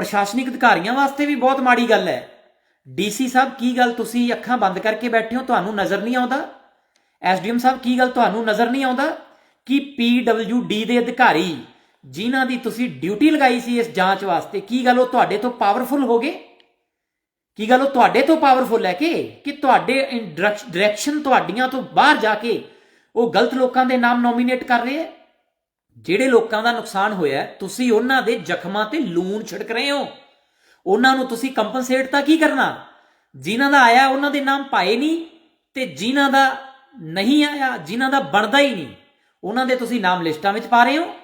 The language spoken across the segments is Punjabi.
ਪ੍ਰਸ਼ਾਸਨਿਕ ਅਧਿਕਾਰੀਆਂ ਵਾਸਤੇ ਵੀ ਬਹੁਤ ਮਾੜੀ ਗੱਲ ਹੈ। ਡੀਸੀ ਸਾਹਿਬ, ਕੀ ਗੱਲ ਤੁਸੀਂ ਅੱਖਾਂ ਬੰਦ ਕਰਕੇ ਬੈਠੇ ਹੋ? ਤੁਹਾਨੂੰ ਨਜ਼ਰ ਨਹੀਂ ਆਉਂਦਾ? ਐਸਡੀਐਮ ਸਾਹਿਬ, ਕੀ ਗੱਲ ਤੁਹਾਨੂੰ ਨਜ਼ਰ ਨਹੀਂ ਆਉਂਦਾ? ਕਿ ਪੀਡਬਲਯੂਡੀ ਦੇ ਅਧਿਕਾਰੀ ਜਿਨ੍ਹਾਂ ਦੀ ਤੁਸੀਂ ਡਿਊਟੀ ਲਗਾਈ ਸੀ ਇਸ ਜਾਂਚ ਵਾਸਤੇ, ਕੀ ਗੱਲ ਉਹ ਤੁਹਾਡੇ ਤੋਂ ਪਾਵਰਫੁਲ ਹੋ ਗਏ? ਕੀ ਗੱਲ ਉਹ ਤੁਹਾਡੇ ਤੋਂ ਪਾਵਰਫੁਲ ਹੈ ਕਿ ਕਿ ਤੁਹਾਡੇ ਡਾਇਰੈਕਸ਼ਨ ਤੁਹਾਡੀਆਂ ਤੋਂ ਬਾਹਰ ਜਾ ਕੇ ਉਹ ਗਲਤ ਲੋਕਾਂ ਦੇ ਨਾਮ ਨੋਮੀਨੇਟ ਕਰ ਰਹੇ ਹੈ? ਜਿਹੜੇ ਲੋਕਾਂ ਦਾ ਨੁਕਸਾਨ ਹੋਇਆ ਤੁਸੀਂ ਉਹਨਾਂ ਦੇ ਜ਼ਖਮਾਂ ਤੇ ਲੂਣ ਛਿੜਕ ਰਹੇ ਹੋ। ਉਹਨਾਂ ਨੂੰ ਤੁਸੀਂ ਕੰਪਨਸੇਟ ਤਾਂ ਕੀ ਕਰਨਾ? ਜਿਨ੍ਹਾਂ ਦਾ ਆਇਆ, ਉਹਨਾਂ ਦੇ ਨਾਮ ਪਾਏ ਨਹੀਂ ਤੇ ਜਿਨ੍ਹਾਂ ਦਾ ਨਹੀਂ ਆਇਆ, ਜਿਨ੍ਹਾਂ ਦਾ ਬਣਦਾ ਹੀ ਨਹੀਂ, ਉਹਨਾਂ ਦੇ ਤੁਸੀਂ ਨਾਮ ਲਿਸਟਾਂ ਵਿੱਚ ਪਾ ਰਹੇ ਹੋ।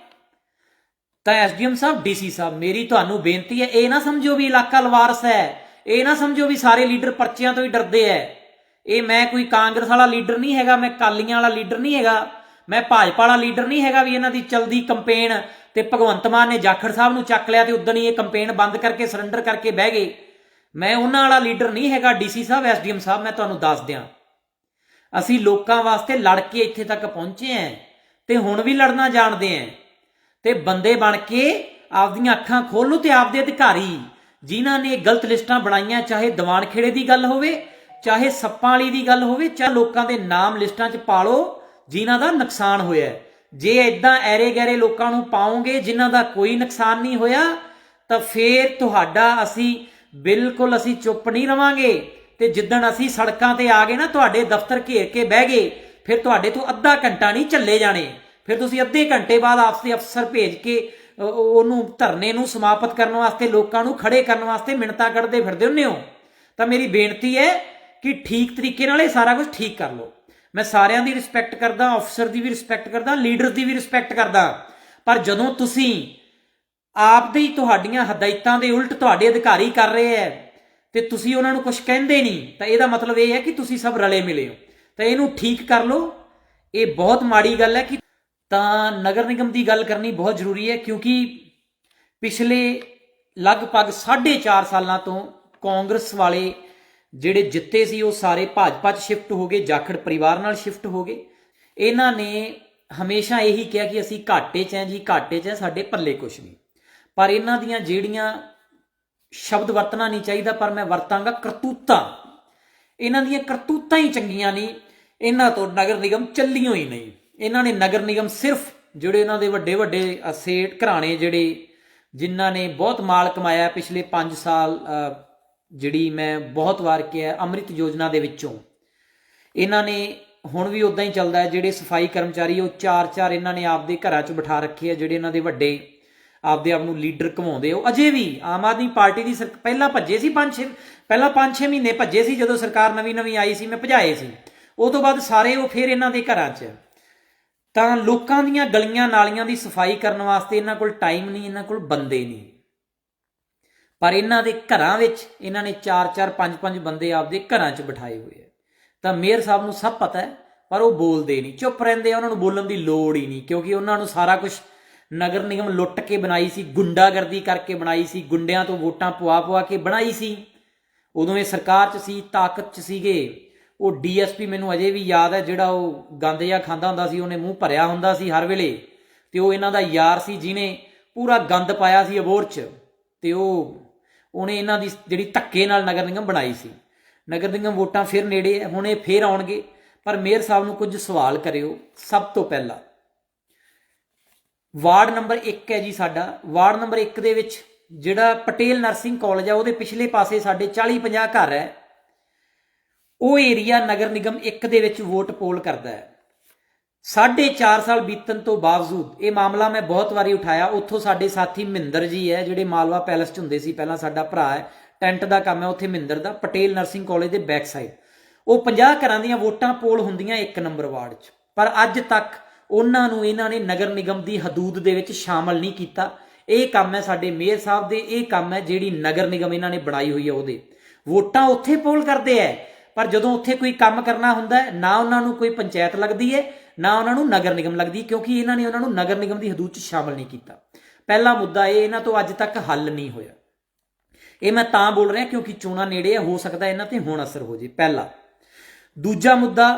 ਤਾਂ ਐਸਡੀਐਮ ਸਾਹਿਬ, ਡੀਸੀ ਸਾਹਿਬ, ਮੇਰੀ ਤੁਹਾਨੂੰ ਬੇਨਤੀ ਹੈ, ਇਹ ਨਾ ਸਮਝੋ ਵੀ ਇਲਾਕਾ ਲਵਾਰਸ ਹੈ, ਇਹ ਨਾ ਸਮਝੋ ਵੀ ਸਾਰੇ ਲੀਡਰ ਪਰਚਿਆਂ ਤੋਂ ਹੀ ਡਰਦੇ ਐ ਇਹ ਮੈਂ ਕੋਈ ਕਾਂਗਰਸ ਵਾਲਾ ਲੀਡਰ ਨਹੀਂ ਹੈਗਾ, ਮੈਂ ਕਾਲੀਆਂ ਵਾਲਾ ਲੀਡਰ ਨਹੀਂ ਹੈਗਾ। ਮੈਂ ਭਾਜਪਾ ਵਾਲਾ ਲੀਡਰ ਨਹੀਂ ਹੈਗਾ ਵੀ ਇਹਨਾਂ ਦੀ ਚਲਦੀ ਕੰਪੇਨ ਤੇ ਭਗਵੰਤ ਮਾਨ ਨੇ ਜਾਖੜ ਸਾਹਿਬ ਨੂੰ ਚੱਕ ਲਿਆ ਤੇ ਉਦੋਂ ਹੀ ਇਹ ਕੰਪੇਨ ਬੰਦ ਕਰਕੇ ਸਰੈਂਡਰ ਕਰਕੇ ਬਹਿ ਗਏ। ਮੈਂ ਉਹਨਾਂ ਵਾਲਾ ਲੀਡਰ ਨਹੀਂ ਹੈਗਾ ਡੀਸੀ ਸਾਹਿਬ ਐਸਡੀਐਮ ਸਾਹਿਬ, ਮੈਂ ਤੁਹਾਨੂੰ ਦੱਸ ਦਿਆਂ। ਅਸੀਂ ਲੋਕਾਂ ਵਾਸਤੇ ਲੜ ਕੇ ਇੱਥੇ ਤੱਕ ਪਹੁੰਚੇ ਆਂ ਤੇ ਹੁਣ ਵੀ ਲੜਨਾ ਜਾਣਦੇ ਆਂ ਤੇ ਬੰਦੇ ਬਣ ਕੇ ਆਪਦੀਆਂ ਅੱਖਾਂ ਖੋਲੋ ਤੇ ਆਪਦੇ ਅਧਿਕਾਰੀ, ਜਿਨ੍ਹਾਂ ਨੇ ਗਲਤ ਲਿਸਟਾਂ ਬਣਾਈਆਂ, ਚਾਹੇ ਦੀਵਾਨ ਖੇੜੇ ਦੀ ਗੱਲ ਹੋਵੇ, ਚਾਹੇ ਸੱਪਾਂ ਵਾਲੀ ਦੀ ਗੱਲ ਹੋਵੇ, ਚਾਹੇ ਲੋਕਾਂ ਦੇ ਨਾਮ ਲਿਸਟਾਂ 'ਚ ਪਾ ਲਓ ਜਿਨ੍ਹਾਂ ਦਾ ਨੁਕਸਾਨ ਹੋਇਆ ਜੇ ਇਦਾਂ ਐਰੇ ਗੈਰੇ ਲੋਕਾਂ ਨੂੰ ਪਾਉਂਗੇ ਜਿਨ੍ਹਾਂ ਦਾ ਕੋਈ ਨੁਕਸਾਨ ਨਹੀਂ ਹੋਇਆ, ਤਾਂ ਫੇਰ ਤੁਹਾਡਾ ਅਸੀਂ ਬਿਲਕੁਲ ਅਸੀਂ ਚੁੱਪ ਨਹੀਂ ਰਵਾਂਗੇ। ਤੇ ਜਿੱਦਣ ਅਸੀਂ ਸੜਕਾਂ ਤੇ ਆ ਗਏ ਨਾ, ਤੁਹਾਡੇ ਦਫ਼ਤਰ ਘੇਰ ਕੇ ਬਹਿ ਗਏ, ਫਿਰ ਤੁਹਾਡੇ ਤੋਂ ਅੱਧਾ ਘੰਟਾ ਨਹੀਂ ਚੱਲੇ ਜਾਣੇ। ਫਿਰ ਤੁਸੀਂ ਅੱਧੇ ਘੰਟੇ ਬਾਅਦ ਆਪਸੇ ਅਫਸਰ ਭੇਜ ਕੇ ਉਹਨੂੰ ਧਰਨੇ ਨੂੰ ਸਮਾਪਤ ਕਰਨ ਵਾਸਤੇ, ਲੋਕਾਂ ਨੂੰ ਖੜੇ ਕਰਨ ਵਾਸਤੇ ਮਿੰਨਤਾਂ ਕੱਢਦੇ ਫਿਰਦੇ ਹੁੰਨੇ ਹੋ। ਤਾਂ ਮੇਰੀ ਬੇਨਤੀ ਹੈ ਕਿ ਠੀਕ ਤਰੀਕੇ ਨਾਲ ਇਹ ਸਾਰਾ ਕੁਝ ਠੀਕ ਕਰ ਲਓ। ਮੈਂ ਸਾਰਿਆਂ ਦੀ ਰਿਸਪੈਕਟ ਕਰਦਾ ਅਫਸਰ ਦੀ ਵੀ ਰਿਸਪੈਕਟ ਕਰਦਾ ਲੀਡਰ ਦੀ ਵੀ ਰਿਸਪੈਕਟ ਕਰਦਾ। ਪਰ ਜਦੋਂ ਤੁਸੀਂ ਆਪ ਦੇ ਹੀ ਤੁਹਾਡੀਆਂ ਹਦਾਇਤਾਂ ਦੇ ਉਲਟ ਤੁਹਾਡੇ ਅਧਿਕਾਰੀ ਕਰ ਰਹੇ ਐ ਤੇ ਤੁਸੀਂ ਉਹਨਾਂ ਨੂੰ ਕੁਝ ਕਹਿੰਦੇ ਨਹੀਂ, ਤਾਂ ਇਹਦਾ ਮਤਲਬ ਇਹ ਹੈ ਕਿ ਤੁਸੀਂ ਸਭ ਰਲੇ ਮਿਲੇ ਹੋ। ਤਾਂ ਇਹਨੂੰ ਠੀਕ ਕਰ ਲਓ। ਇਹ ਬਹੁਤ ਮਾੜੀ ਗੱਲ ਹੈ ਕਿ ਤਾਂ ਨਗਰ ਨਿਗਮ ਦੀ ਗੱਲ ਕਰਨੀ ਬਹੁਤ ਜ਼ਰੂਰੀ ਹੈ, ਕਿਉਂਕਿ ਪਿਛਲੇ ਲਗਭਗ 4.5 ਸਾਲਾਂ ਤੋਂ ਕਾਂਗਰਸ ਵਾਲੇ ਜਿਹੜੇ ਜਿੱਤੇ ਸੀ ਉਹ ਸਾਰੇ ਭਾਜਪਾ 'ਚ ਸ਼ਿਫਟ ਹੋ ਗਏ, ਜਾਖੜ ਪਰਿਵਾਰ ਨਾਲ ਸ਼ਿਫਟ ਹੋ ਗਏ। ਇਹਨਾਂ ਨੇ ਹਮੇਸ਼ਾ ਇਹੀ ਕਿਹਾ ਕਿ ਅਸੀਂ ਘਾਟੇ 'ਚ ਹਾਂ ਜੀ, ਘਾਟੇ 'ਚ ਹੈ ਸਾਡੇ ਪੱਲੇ ਕੁਛ ਨਹੀਂ। ਪਰ ਇਹਨਾਂ ਦੀਆਂ ਜਿਹੜੀਆਂ ਸ਼ਬਦ ਵਰਤਣਾ ਨਹੀਂ ਚਾਹੀਦਾ, ਪਰ ਮੈਂ ਵਰਤਾਂਗਾ ਕਰਤੂਤਾਂ। ਇਹਨਾਂ ਦੀਆਂ ਕਰਤੂਤਾਂ ਹੀ ਚੰਗੀਆਂ ਨਹੀਂ, ਇਹਨਾਂ ਤੋਂ ਨਗਰ ਨਿਗਮ ਚੱਲੀਓ ਹੀ ਨਹੀਂ। ਇਹਨਾਂ ਨੇ ਨਗਰ ਨਿਗਮ ਸਿਰਫ ਜਿਹੜੇ ਇਹਨਾਂ ਦੇ ਵੱਡੇ ਵੱਡੇ ਸੇਠ ਘਰਾਣੇ ਜਿਹੜੇ ਜਿਨ੍ਹਾਂ ਨੇ ਬਹੁਤ ਮਾਲ ਕਮਾਇਆ ਪਿਛਲੇ 5 ਸਾਲ ਜਿਹੜੀ ਮੈਂ ਬਹੁਤ ਵਾਰ ਕਿਹਾ, ਅੰਮ੍ਰਿਤ ਯੋਜਨਾ ਦੇ ਵਿੱਚੋਂ। ਇਹਨਾਂ ਨੇ ਹੁਣ ਵੀ ਉਦਾਂ ਹੀ ਚੱਲਦਾ ਹੈ, ਜਿਹੜੇ ਸਫ਼ਾਈ ਕਰਮਚਾਰੀ ਉਹ ਚਾਰ ਚਾਰ ਇਹਨਾਂ ਨੇ ਆਪਦੇ ਘਰਾਂ 'ਚ ਬਿਠਾ ਰੱਖੇ ਆ, ਜਿਹੜੇ ਇਹਨਾਂ ਦੇ ਵੱਡੇ ਆਪਦੇ ਆਪ ਨੂੰ ਲੀਡਰ ਘਮਾਉਂਦੇ ਉਹ ਅਜੇ ਵੀ ਆਮ ਆਦਮੀ ਪਾਰਟੀ ਦੀ ਸਰ- ਪਹਿਲਾਂ ਭੱਜੇ ਸੀ 5-6 ਪਹਿਲਾਂ 5-6 ਮਹੀਨੇ ਭੱਜੇ ਸੀ, ਜਦੋਂ ਸਰਕਾਰ ਨਵੀਂ ਨਵੀਂ ਆਈ ਸੀ, ਮੈਂ ਭਜਾਏ ਸੀ। ਉਹ ਤੋਂ ਬਾਅਦ ਸਾਰੇ ਉਹ ਫੇਰ ਇਹਨਾਂ ਦੇ ਘਰਾਂ 'ਚ। ਤਾਂ ਲੋਕਾਂ ਦੀਆਂ ਗਲੀਆਂ ਨਾਲੀਆਂ ਦੀ ਸਫ਼ਾਈ ਕਰਨ ਵਾਸਤੇ ਇਹਨਾਂ ਕੋਲ ਟਾਈਮ ਨਹੀਂ, ਇਹਨਾਂ ਕੋਲ ਬੰਦੇ ਨਹੀਂ। ਪਰ ਇਹਨਾਂ ਦੇ ਘਰਾਂ ਵਿੱਚ ਇਹਨਾਂ ਨੇ 4-4 5-5 ਬੰਦੇ ਆਪਦੇ ਘਰਾਂ 'ਚ ਬਿਠਾਏ ਹੋਏ ਆ। ਤਾਂ ਮੇਅਰ ਸਾਹਿਬ ਨੂੰ ਸਭ ਪਤਾ ਹੈ, ਪਰ ਉਹ ਬੋਲਦੇ ਨਹੀਂ। ਚੁੱਪ ਰਹਿੰਦੇ ਆ, ਉਹਨਾਂ ਨੂੰ ਬੋਲਣ ਦੀ ਲੋੜ ਹੀ ਨਹੀਂ, ਕਿਉਂਕਿ ਉਹਨਾਂ ਨੂੰ ਸਾਰਾ ਕੁਝ ਨਗਰ ਨਿਗਮ ਲੁੱਟ ਕੇ ਬਣਾਈ ਸੀ, ਗੁੰਡਾਗਰਦੀ ਕਰਕੇ ਬਣਾਈ ਸੀ, ਗੁੰਡਿਆਂ ਤੋਂ ਵੋਟਾਂ ਪਵਾ ਪਵਾ ਕੇ ਬਣਾਈ ਸੀ। ਉਦੋਂ ਇਹ ਸਰਕਾਰ 'ਚ ਸੀ, ਤਾਕਤ 'ਚ ਸੀਗੇ। ਉਹ ਡੀਐਸਪੀ ਮੈਨੂੰ ਅਜੇ ਵੀ ਯਾਦ ਹੈ, ਜਿਹੜਾ ਉਹ ਗੰਦ ਜਿਹਾ ਖਾਂਦਾ ਹੁੰਦਾ ਸੀ, ਉਹਨੇ ਮੂੰਹ ਭਰਿਆ ਹੁੰਦਾ ਸੀ ਹਰ ਵੇਲੇ। ਤੇ ਉਹ ਇਹਨਾਂ ਦਾ ਯਾਰ ਸੀ ਜਿਹਨੇ ਪੂਰਾ ਗੰਦ ਪਾਇਆ ਸੀ ਅਬੋਰ 'ਚ, ਤੇ ਉਹ ਉਹਨੇ ਇਹਨਾਂ ਦੀ ਜਿਹੜੀ ਧੱਕੇ ਨਾਲ ਨਗਰ ਨਿਗਮ ਬਣਾਈ ਸੀ। ਨਗਰ ਨਿਗਮ ਵੋਟਾਂ ਫਿਰ ਨੇੜੇ ਹੁਣ ਇਹ ਫੇਰ ਆਉਣਗੇ। ਪਰ ਮੇਅਰ ਸਾਹਿਬ ਨੂੰ ਕੁਝ ਸਵਾਲ ਕਰਿਓ, ਸਭ ਤੋਂ ਪਹਿਲਾਂ। ਵਾਰਡ ਨੰਬਰ 1 ਹੈ ਜੀ ਸਾਡਾ। ਵਾਰਡ ਨੰਬਰ 1 ਦੇ ਵਿੱਚ ਜਿਹੜਾ ਪਟੇਲ ਨਰਸਿੰਗ ਕਾਲਜ ਹੈ ਉਹਦੇ ਪਿਛਲੇ ਪਾਸੇ ਸਾਡੇ 40 50 ਘਰ ਹੈ। ਉਹ ਏਰੀਆ ਨਗਰ ਨਿਗਮ 1 ਦੇ ਵਿੱਚ ਵੋਟ ਪੋਲ ਕਰਦਾ ਹੈ। ਸਾਢੇ 4 ਸਾਲ ਬੀਤਣ ਤੋਂ ਬਾਵਜੂਦ ਇਹ ਮਾਮਲਾ ਮੈਂ ਬਹੁਤ ਵਾਰੀ ਉਠਾਇਆ। ਉੱਥੋਂ ਸਾਡੇ ਸਾਥੀ ਮਹਿੰਦਰ ਜੀ ਹੈ, ਜਿਹੜੇ ਮਾਲਵਾ ਪੈਲਸ 'ਚ ਹੁੰਦੇ ਸੀ। ਪਹਿਲਾਂ ਸਾਡਾ ਭਰਾ ਹੈ, ਟੈਂਟ ਦਾ ਕੰਮ ਹੈ ਉੱਥੇ ਮਹਿੰਦਰ ਦਾ, ਪਟੇਲ ਨਰਸਿੰਗ ਕਾਲਜ ਦੇ ਬੈਕ ਸਾਈਡ। ਉਹ 50 ਘਰਾਂ ਦੀਆਂ ਵੋਟਾਂ ਪੋਲ ਹੁੰਦੀਆਂ ਇੱਕ ਨੰਬਰ ਵਾਰਡ 'ਚ। ਪਰ ਅੱਜ ਤੱਕ ਉਹਨਾਂ ਨੂੰ ਇਹਨਾਂ ਨੇ ਨਗਰ ਨਿਗਮ ਦੀ ਹਦੂਦ ਦੇ ਵਿੱਚ ਸ਼ਾਮਲ ਨਹੀਂ ਕੀਤਾ। ਇਹ ਕੰਮ ਹੈ ਸਾਡੇ ਮੇਅਰ ਸਾਹਿਬ ਦੇ, ਇਹ ਕੰਮ ਹੈ ਜਿਹੜੀ ਨਗਰ ਨਿਗਮ ਇਹਨਾਂ ਨੇ ਬਣਾਈ ਹੋਈ ਹੈ ਉਹਦੇ। ਵੋਟਾਂ ਉੱਥੇ ਪੋਲ ਕਰਦੇ ਐ ਪਰ ਜਦੋਂ ਉੱਥੇ ਕੋਈ ਕੰਮ ਕਰਨਾ ਹੁੰਦਾ ਹੈ, ਨਾ ਉਹਨਾਂ ਨੂੰ ਕੋਈ ਪੰਚਾਇਤ ਲੱਗਦੀ ਹੈ ਨਾ ਉਹਨਾਂ ਨੂੰ ਨਗਰ ਨਿਗਮ ਲੱਗਦੀ, ਕਿਉਂਕਿ ਇਹਨਾਂ ਨੇ ਉਹਨਾਂ ਨੂੰ ਨਗਰ ਨਿਗਮ ਦੀ ਹਦੂਦ 'ਚ ਸ਼ਾਮਲ ਨਹੀਂ ਕੀਤਾ। ਪਹਿਲਾ ਮੁੱਦਾ ਇਹ, ਇਹਨਾਂ ਤੋਂ ਅੱਜ ਤੱਕ ਹੱਲ ਨਹੀਂ ਹੋਇਆ। ਇਹ ਮੈਂ ਤਾਂ ਬੋਲ ਰਿਹਾ ਕਿਉਂਕਿ ਚੋਣਾਂ ਨੇੜੇ ਆ, ਹੋ ਸਕਦਾ ਇਹਨਾਂ ਤੇ ਹੁਣ ਅਸਰ ਹੋ ਜੇ। ਪਹਿਲਾ। ਦੂਜਾ ਮੁੱਦਾ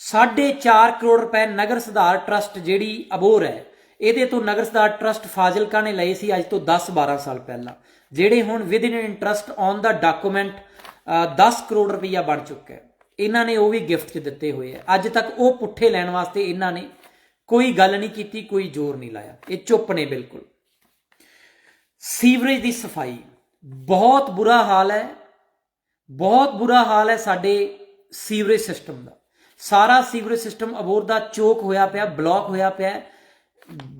4.5 ਕਰੋੜ ਰੁਪਏ ਨਗਰ ਸੁਧਾਰ ਟਰਸਟ ਜਿਹੜੀ ਅਬੋਰ ਹੈ, ਇਹਦੇ ਤੋਂ ਨਗਰ ਸੁਧਾਰ ਟਰਸਟ ਫਾਜ਼ਿਲਕਾ ਨੇ ਲਏ ਸੀ ਅੱਜ ਤੋਂ 10-12 ਸਾਲ ਪਹਿਲਾਂ। ਜਿਹੜੇ ਹੁਣ with in interest on the document 10 crore ਰੁਪਈਆ ਬਣ ਚੁੱਕਾ ਹੈ। ਇਹਨਾਂ ਨੇ ਉਹ ਵੀ ਗਿਫਟ 'ਚ ਦਿੱਤੇ ਹੋਏ ਆ। ਅੱਜ ਤੱਕ ਉਹ ਪੁੱਠੇ ਲੈਣ ਵਾਸਤੇ ਇਹਨਾਂ ਨੇ ਕੋਈ ਗੱਲ ਨਹੀਂ ਕੀਤੀ, ਕੋਈ ਜ਼ੋਰ ਨਹੀਂ ਲਾਇਆ। ਇਹ ਚੁੱਪ ਨੇ ਬਿਲਕੁਲ। ਸੀਵਰੇਜ ਦੀ ਸਫ਼ਾਈ। ਬਹੁਤ ਬੁਰਾ ਹਾਲ ਹੈ। ਬਹੁਤ ਬੁਰਾ ਹਾਲ ਹੈ ਸਾਡੇ ਸੀਵਰੇਜ ਸਿਸਟਮ ਦਾ। ਸਾਰਾ ਸੀਵਰੇਜ ਸਿਸਟਮ ਅਬੋਰ ਦਾ ਚੋਕ ਹੋਇਆ ਪਿਆ, ਬਲੌਕ ਹੋਇਆ ਪਿਆ,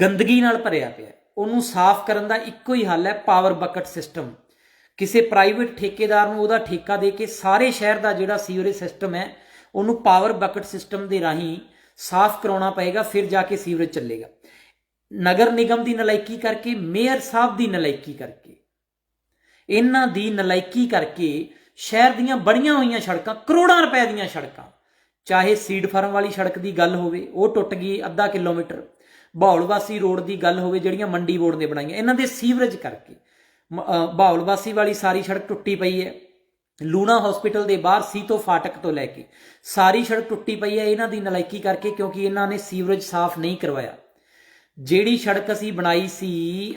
ਗੰਦਗੀ ਨਾਲ ਭਰਿਆ ਪਿਆ। ਉਹਨੂੰ ਸਾਫ਼ ਕਰਨ ਦਾ ਇੱਕੋ ਹੀ ਹੱਲ ਹੈ ਪਾਵਰ ਬਕਟ ਸਿਸਟਮ। ਕਿਸੇ ਪ੍ਰਾਈਵੇਟ ਠੇਕੇਦਾਰ ਨੂੰ ਉਹਦਾ ਠੇਕਾ ਦੇ ਕੇ ਸਾਰੇ ਸ਼ਹਿਰ ਦਾ ਜਿਹੜਾ ਸੀਵਰੇਜ ਸਿਸਟਮ ਹੈ, ਉਹਨੂੰ ਪਾਵਰ ਬਕਟ ਸਿਸਟਮ ਦੇ ਰਾਹੀਂ ਸਾਫ਼ ਕਰਾਉਣਾ ਪਏਗਾ, ਫਿਰ ਜਾ ਕੇ ਸੀਵਰੇਜ ਚੱਲੇਗਾ। ਨਗਰ ਨਿਗਮ ਦੀ ਨਲਾਇਕੀ ਕਰਕੇ ਮੇਅਰ ਸਾਹਿਬ ਦੀ ਨਲਾਇਕੀ ਕਰਕੇ। ਇਹਨਾਂ ਦੀ ਨਲਾਇਕੀ ਕਰਕੇ ਸ਼ਹਿਰ ਦੀਆਂ ਬੜੀਆਂ ਹੋਈਆਂ ਸੜਕਾਂ, ਕਰੋੜਾਂ ਰੁਪਏ ਦੀਆਂ ਸੜਕਾਂ, ਚਾਹੇ ਸੀਡ ਫਾਰਮ ਵਾਲੀ ਸੜਕ ਦੀ ਗੱਲ ਹੋਵੇ, ਉਹ ਟੁੱਟ ਗਈ ਅੱਧਾ ਕਿਲੋਮੀਟਰ ਬਾਉਲਵਾਸੀ ਰੋਡ ਦੀ ਗੱਲ ਹੋਵੇ, ਜਿਹੜੀਆਂ ਮੰਡੀ ਬੋਰਡ ਨੇ ਬਣਾਈਆਂ, ਇਹਨਾਂ ਦੇ ਸੀਵਰੇਜ ਕਰਕੇ। ਮ- ਅ, ਵਾਲੀ ਸਾਰੀ ਸੜਕ ਟੁੱਟੀ ਪਈ ਹੈ। ਲੂਣਾ ਹਸਪੀਟਲ ਦੇ ਬਾਹਰ ਸੀਤੋ ਫਾਟਕ ਤੋਂ ਲੈ ਕੇ। ਸਾਰੀ ਸੜਕ ਟੁੱਟੀ ਪਈ ਹੈ ਇਹਨਾਂ ਦੀ ਨਲਾਇਕੀ ਕਰਕੇ ਕਿਉਂਕਿ ਇਹਨਾਂ ਨੇ ਸੀਵਰੇਜ ਸਾਫ਼ ਨਹੀਂ ਕਰਵਾਇਆ। ਜਿਹੜੀ ਸੜਕ ਅਸੀਂ ਬਣਾਈ ਸੀ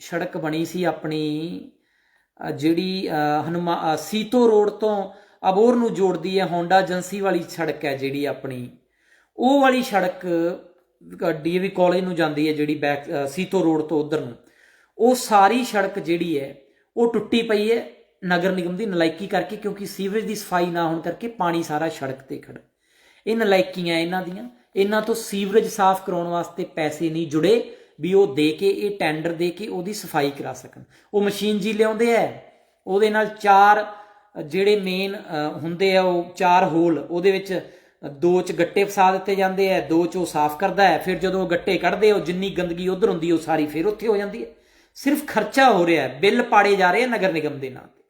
ਸੜਕ ਬਣੀ ਸੀ ਆਪਣੀ ਜਿਹੜੀ ਅ, ਹਨੂਮਾ ਸੀਤੋ ਰੋਡ ਤੋਂ ਅਬੋਰ ਨੂੰ ਜੋੜਦੀ ਹੈ ਹੋਂਡਾ ਏਜੰਸੀ ਵਾਲੀ ਸੜਕ ਹੈ ਜਿਹੜੀ ਆਪਣੀ। ਉਹ ਵਾਲੀ ਸੜਕ ਡੀਏਵੀ ਕਾਲਜ ਨੂੰ ਜਾਂਦੀ ਹੈ ਜਿਹੜੀ ਬੈਕ ਸੀਤੋ ਰੋਡ ਤੋਂ ਉਧਰ ਨੂੰ। ਉਹ ਸਾਰੀ ਸੜਕ ਜਿਹੜੀ ਹੈ, ਉਹ ਟੁੱਟੀ ਪਈ ਹੈ ਨਗਰ ਨਿਗਮ ਦੀ ਨਲਾਇਕੀ ਕਰਕੇ ਕਿਉਂਕਿ ਸੀਵਰੇਜ ਦੀ ਸਫ਼ਾਈ ਨਾ ਹੋਣ ਕਰਕੇ ਪਾਣੀ ਸਾਰਾ ਸੜਕ ਤੇ ਖੜਾ ਇਹ ਨਲਾਇਕੀਆਂ ਇਹਨਾਂ ਦੀਆਂ, ਇਹਨਾਂ ਤੋਂ ਸੀਵਰੇਜ ਸਾਫ਼ ਕਰਾਉਣ ਵਾਸਤੇ ਪੈਸੇ ਨਹੀਂ ਜੁੜੇ ਵੀ ਉਹ ਦੇ ਕੇ, ਇਹ ਟੈਂਡਰ ਦੇ ਕੇ ਉਹਦੀ ਸਫ਼ਾਈ ਕਰਾ ਸਕਣ। ਉਹ ਮਸ਼ੀਨ ਜੀ ਲਿਆਉਂਦੇ ਆ ਉਹਦੇ ਨਾਲ ਚਾਰ ਜਿਹੜੇ ਮੇਨ ਹੁੰਦੇ ਆ ਉਹ ਚਾਰ ਹੋਲ, ਉਹਦੇ ਵਿੱਚ ਦੋ ਚ ਗੱਟੇ ਫਸਾ ਦਿੱਤੇ ਜਾਂਦੇ ਆ ਦੋ ਚ ਉਹ ਸਾਫ਼ ਕਰਦਾ ਹੈ, ਫਿਰ ਜਦੋਂ ਉਹ ਗੱਟੇ ਕੱਢਦੇ ਉਹ ਜਿੰਨੀ ਗੰਦਗੀ ਉਧਰ ਹੁੰਦੀ ਉਹ ਸਾਰੀ ਫਿਰ ਉੱਥੇ ਹੋ ਜਾਂਦੀ ਹੈ। ਸਿਰਫ ਖਰਚਾ ਹੋ ਰਿਹਾ ਹੈ, ਬਿੱਲ ਪਾੜੇ ਜਾ ਰਹੇ ਆ ਨਗਰ ਨਿਗਮ ਦੇ ਨਾਂ ਤੇ।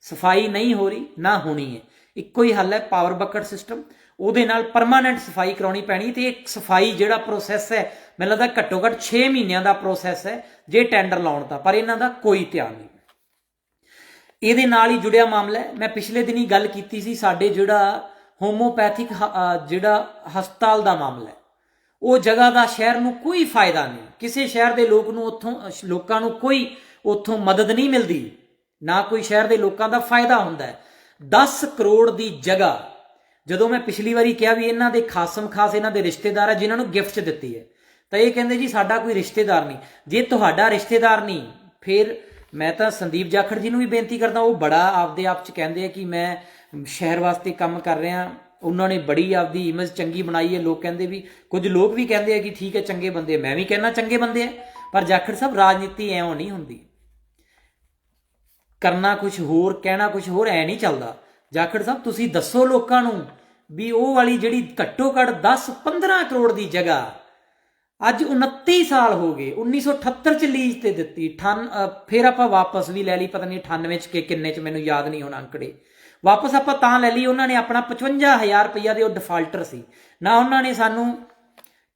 ਸਫ਼ਾਈ ਨਹੀਂ ਹੋ ਰਹੀ, ਨਾ ਹੋਣੀ ਹੈ। ਇੱਕੋ ਹੀ ਹੱਲ ਹੈ ਪਾਵਰ ਬਕਟ ਸਿਸਟਮ ਉਹਦੇ ਨਾਲ ਪਰਮਾਨੈਂਟ ਸਫ਼ਾਈ ਕਰਾਉਣੀ ਪੈਣੀ ਤੇ ਇੱਕ ਸਫ਼ਾਈ ਜਿਹੜਾ ਪ੍ਰੋਸੈਸ ਹੈ, ਮੈਨੂੰ ਲੱਗਦਾ ਘੱਟੋ ਘੱਟ 6 ਮਹੀਨਿਆਂ ਦਾ ਪ੍ਰੋਸੈਸ ਹੈ, ਜੇ ਟੈਂਡਰ ਲਾਉਣ ਦਾ, ਪਰ ਇਹਨਾਂ ਦਾ ਕੋਈ ਧਿਆਨ ਨਹੀਂ। ਇਹਦੇ ਨਾਲ ਹੀ ਜੁੜਿਆ ਮਾਮਲਾ ਹੈ। ਮੈਂ ਪਿਛਲੇ ਦਿਨੀ ਗੱਲ ਕੀਤੀ ਸੀ, ਸਾਡੇ ਜਿਹੜਾ ਹੋਮੋਪੈਥਿਕ ਹ- ਜਿਹੜਾ ਹਸਪਤਾਲ ਦਾ ਮਾਮਲਾ ਹੈ। ਉਹ ਜਗ੍ਹਾ ਦਾ ਸ਼ਹਿਰ ਨੂੰ ਕੋਈ ਫਾਇਦਾ ਨਹੀਂ। ਕਿਸੇ ਸ਼ਹਿਰ ਦੇ ਲੋਕ ਨੂੰ ਉੱਥੋਂ, ਲੋਕਾਂ ਨੂੰ ਕੋਈ ਉੱਥੋਂ ਮਦਦ ਨਹੀਂ ਮਿਲਦੀ। ਨਾ ਕੋਈ ਸ਼ਹਿਰ ਦੇ ਲੋਕਾਂ ਦਾ ਫਾਇਦਾ ਹੁੰਦਾ ਹੈ। 10 ਕਰੋੜ ਦੀ ਜਗ੍ਹਾ। ਜਦੋਂ ਮੈਂ ਪਿਛਲੀ ਵਾਰੀ ਕਿਹਾ ਵੀ ਇਹਨਾਂ ਦੇ ਖਾਸਮ ਖਾਸ ਇਹਨਾਂ ਦੇ ਰਿਸ਼ਤੇਦਾਰ ਆ ਜਿਨ੍ਹਾਂ ਨੂੰ ਗਿਫਟ ਦਿੱਤੀ ਹੈ, ਤਾਂ ਇਹ ਕਹਿੰਦੇ ਜੀ ਸਾਡਾ ਕੋਈ ਰਿਸ਼ਤੇਦਾਰ ਨਹੀਂ। ਜੇ ਤੁਹਾਡਾ ਰਿਸ਼ਤੇਦਾਰ ਨਹੀਂ, ਫਿਰ ਮੈਂ ਤਾਂ ਸੰਦੀਪ ਜਾਖੜ ਜੀ ਨੂੰ ਵੀ ਬੇਨਤੀ ਕਰਦਾ, ਉਹ ਬੜਾ ਆਪਦੇ ਆਪ 'ਚ ਕਹਿੰਦੇ ਆ ਕਿ ਮੈਂ ਸ਼ਹਿਰ ਵਾਸਤੇ ਕੰਮ ਕਰ ਰਿਹਾ ਉਹਨਾਂ ਨੇ ਬੜੀ ਆਪਦੀ ਇਮੇਜ ਚੰਗੀ ਬਣਾਈ ਹੈ ਲੋਕ ਕਹਿੰਦੇ ਵੀ ਕੁਝ ਲੋਕ ਵੀ ਕਹਿੰਦੇ ਆ ਕਿ ਠੀਕ ਹੈ ਚੰਗੇ ਬੰਦੇ ਮੈਂ ਵੀ ਕਹਿੰਦਾ ਚੰਗੇ ਬੰਦੇ ਆ ਪਰ ਜਾਖੜ ਸਾਹਿਬ ਰਾਜਨੀਤੀ ਐਉਂ ਨਹੀਂ ਹੁੰਦੀ। ਕਰਨਾ ਕੁਝ ਹੋਰ ਕਹਿਣਾ ਕੁਝ ਹੋਰ ਐ ਨਹੀਂ ਚੱਲਦਾ। ਜਾਖੜ ਸਾਹਿਬ ਤੁਸੀਂ ਦੱਸੋ ਲੋਕਾਂ ਨੂੰ ਵੀ ਉਹ ਵਾਲੀ ਜਿਹੜੀ ਘੱਟੋ ਘੱਟ 10 15 ਕਰੋੜ ਦੀ ਜਗ੍ਹਾ ਅੱਜ 29 ਸਾਲ ਹੋ ਗਏ 1978 ਚ ਲੀਜ਼ ਤੇ ਦਿੱਤੀ। 98 ਅ, ਫਿਰ ਆਪਾਂ ਵਾਪਸ ਵੀ ਲੈ ਲਈ ਪਤਾ ਨਹੀਂ 98 ਚ ਕਿ ਕਿੰਨੇ ਚ ਮੈਨੂੰ ਯਾਦ ਨਹੀਂ ਹੁਣ ਅੰਕੜੇ। ਵਾਪਸ ਆਪਾਂ ਤਾਂ ਲੈ ਲਈ, ਉਹਨਾਂ ਨੇ ਆਪਣਾ 55000 ਰੁਪਈਆ ਦੇ ਉਹ ਡਿਫਾਲਟਰ ਸੀ। ਨਾ ਉਹਨਾਂ ਨੇ ਸਾਨੂੰ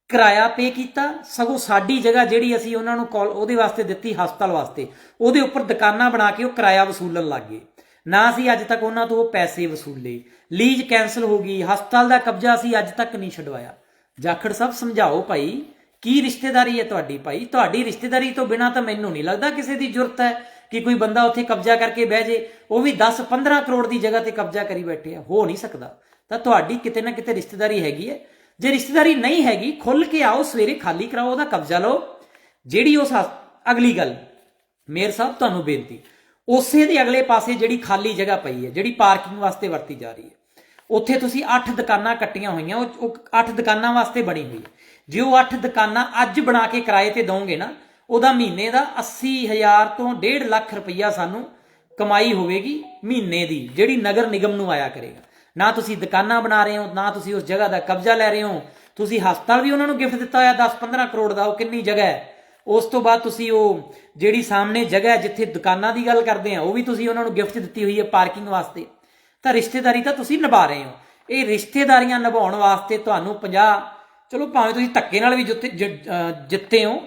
ਕਿਰਾਇਆ ਪੇ ਕੀਤਾ, ਸਗੋਂ ਸਾਡੀ ਜਗ੍ਹਾ ਜਿਹੜੀ ਅਸੀਂ ਉਹਨਾਂ ਨੂੰ ਕਾਲ ਉਹਦੇ ਵਾਸਤੇ ਦਿੱਤੀ, ਹਸਪਤਾਲ ਵਾਸਤੇ। ਉਹਦੇ ਉੱਪਰ ਦੁਕਾਨਾਂ ਬਣਾ ਕੇ ਉਹ ਕਿਰਾਇਆ ਵਸੂਲਣ ਲੱਗ ਗਏ। ਨਾ ਅਸੀਂ ਅੱਜ ਤੱਕ ਉਹਨਾਂ ਤੋਂ ਉਹ ਪੈਸੇ ਵਸੂਲੇ। ਲੀਜ਼ ਕੈਨਸਲ ਹੋ ਗਈ, ਹਸਪਤਾਲ ਦਾ ਕਬਜ਼ਾ ਅਸੀਂ ਅੱਜ ਤੱਕ ਨਹੀਂ ਛਡਵਾਇਆ। ਜਾਖੜ ਸਾਹਿਬ, ਸਮਝਾਓ ਭਾਈ, ਕੀ ਰਿਸ਼ਤੇਦਾਰੀ ਹੈ ਤੁਹਾਡੀ ਭਾਈ? ਤੁਹਾਡੀ ਰਿਸ਼ਤੇਦਾਰੀ ਤੋਂ ਬਿਨਾ ਤਾਂ ਮੈਨੂੰ ਨਹੀਂ ਲੱਗਦਾ ਕਿਸੇ ਦੀ ਜ਼ਰੂਰਤ ਹੈ। ਕਿ ਕੋਈ ਬੰਦਾ ਉੱਥੇ ਕਬਜ਼ਾ ਕਰਕੇ ਬਹਿ ਜੇ, ਉਹ ਵੀ 10 15 ਕਰੋੜ ਦੀ ਜਗ੍ਹਾ ਤੇ ਕਬਜ਼ਾ ਕਰੀ ਬੈਠੇ ਆ, ਹੋ ਨਹੀਂ ਸਕਦਾ। ਤਾਂ ਤੁਹਾਡੀ ਕਿਤੇ ਨਾ ਕਿਤੇ ਰਿਸ਼ਤੇਦਾਰੀ ਹੈਗੀ ਹੈ। ਜੇ ਰਿਸ਼ਤੇਦਾਰੀ ਨਹੀਂ ਹੈਗੀ ਖੁੱਲ ਕੇ ਆਓ, ਸਵੇਰੇ ਖਾਲੀ ਕਰਾਓ, ਉਹਦਾ ਕਬਜ਼ਾ ਲਓ। ਜਿਹੜੀ ਉਸ ਅਗਲੀ ਗੱਲ, ਮੇਅਰ ਸਾਹਿਬ, ਤੁਹਾਨੂੰ ਬੇਨਤੀ, ਉਸੇ ਦੇ ਅਗਲੇ ਪਾਸੇ ਜਿਹੜੀ ਖਾਲੀ ਜਗ੍ਹਾ ਪਈ ਹੈ, ਜਿਹੜੀ ਪਾਰਕਿੰਗ ਵਾਸਤੇ ਵਰਤੀ ਜਾ ਰਹੀ ਹੈ, ਉੱਥੇ ਤੁਸੀਂ 8 ਦੁਕਾਨਾਂ ਕੱਟੀਆਂ ਹੋਈਆਂ, ਉਹ ਉਹ 8 ਦੁਕਾਨਾਂ ਵਾਸਤੇ ਬਣੀ ਹੋਈ ਹੈ। ਜੇ ਉਹ 8 ਦੁਕਾਨਾਂ ਅੱਜ ਬਣਾ ਕੇ ਕਿਰਾਏ ਤੇ ਦੋਗੇ ਨਾ ਉਹਦਾ ਮਹੀਨੇ ਦਾ 80000 ਤੋਂ 1.5 ਲੱਖ ਰੁਪਈਆ ਸਾਨੂੰ ਕਮਾਈ ਹੋਵੇਗੀ ਮਹੀਨੇ ਦੀ, ਜਿਹੜੀ ਨਗਰ ਨਿਗਮ ਨੂੰ ਆਇਆ ਕਰੇਗਾ। ਨਾ ਤੁਸੀਂ ਦੁਕਾਨਾਂ ਬਣਾ ਰਹੇ ਹੋ, ਨਾ ਤੁਸੀਂ ਉਸ ਜਗ੍ਹਾ ਦਾ ਕਬਜ਼ਾ ਲੈ ਰਹੇ ਹੋ। ਤੁਸੀਂ ਹਸਪਤਾਲ ਵੀ ਉਹਨਾਂ ਨੂੰ ਗਿਫਟ ਦਿੱਤਾ ਹੋਇਆ 10-15 ਕਰੋੜ ਦਾ, ਉਹ ਕਿੰਨੀ ਜਗ੍ਹਾ ਹੈ? ਉਸ ਤੋਂ ਬਾਅਦ ਤੁਸੀਂ ਉਹ ਜਿਹੜੀ ਸਾਹਮਣੇ ਜਗ੍ਹਾ ਹੈ, ਜਿੱਥੇ ਦੁਕਾਨਾਂ ਦੀ ਗੱਲ ਕਰਦੇ ਆ, ਉਹ ਵੀ ਤੁਸੀਂ ਉਹਨਾਂ ਨੂੰ ਗਿਫਟ ਦਿੱਤੀ ਹੋਈ ਹੈ ਪਾਰਕਿੰਗ ਵਾਸਤੇ। ਤਾਂ ਰਿਸ਼ਤੇਦਾਰੀ ਤਾਂ ਤੁਸੀਂ ਨਿਭਾ ਰਹੇ ਹੋ। ਇਹ ਰਿਸ਼ਤੇਦਾਰੀਆਂ ਨਿਭਾਉਣ ਵਾਸਤੇ ਤੁਹਾਨੂੰ 50 ਚਲੋ ਭਾਵੇਂ ਤੁਸੀਂ ਧੱਕੇ ਨਾਲ ਵੀ ਜਿੱਤੇ ਜਿ- ਜਿੱਤੇ ਹੋ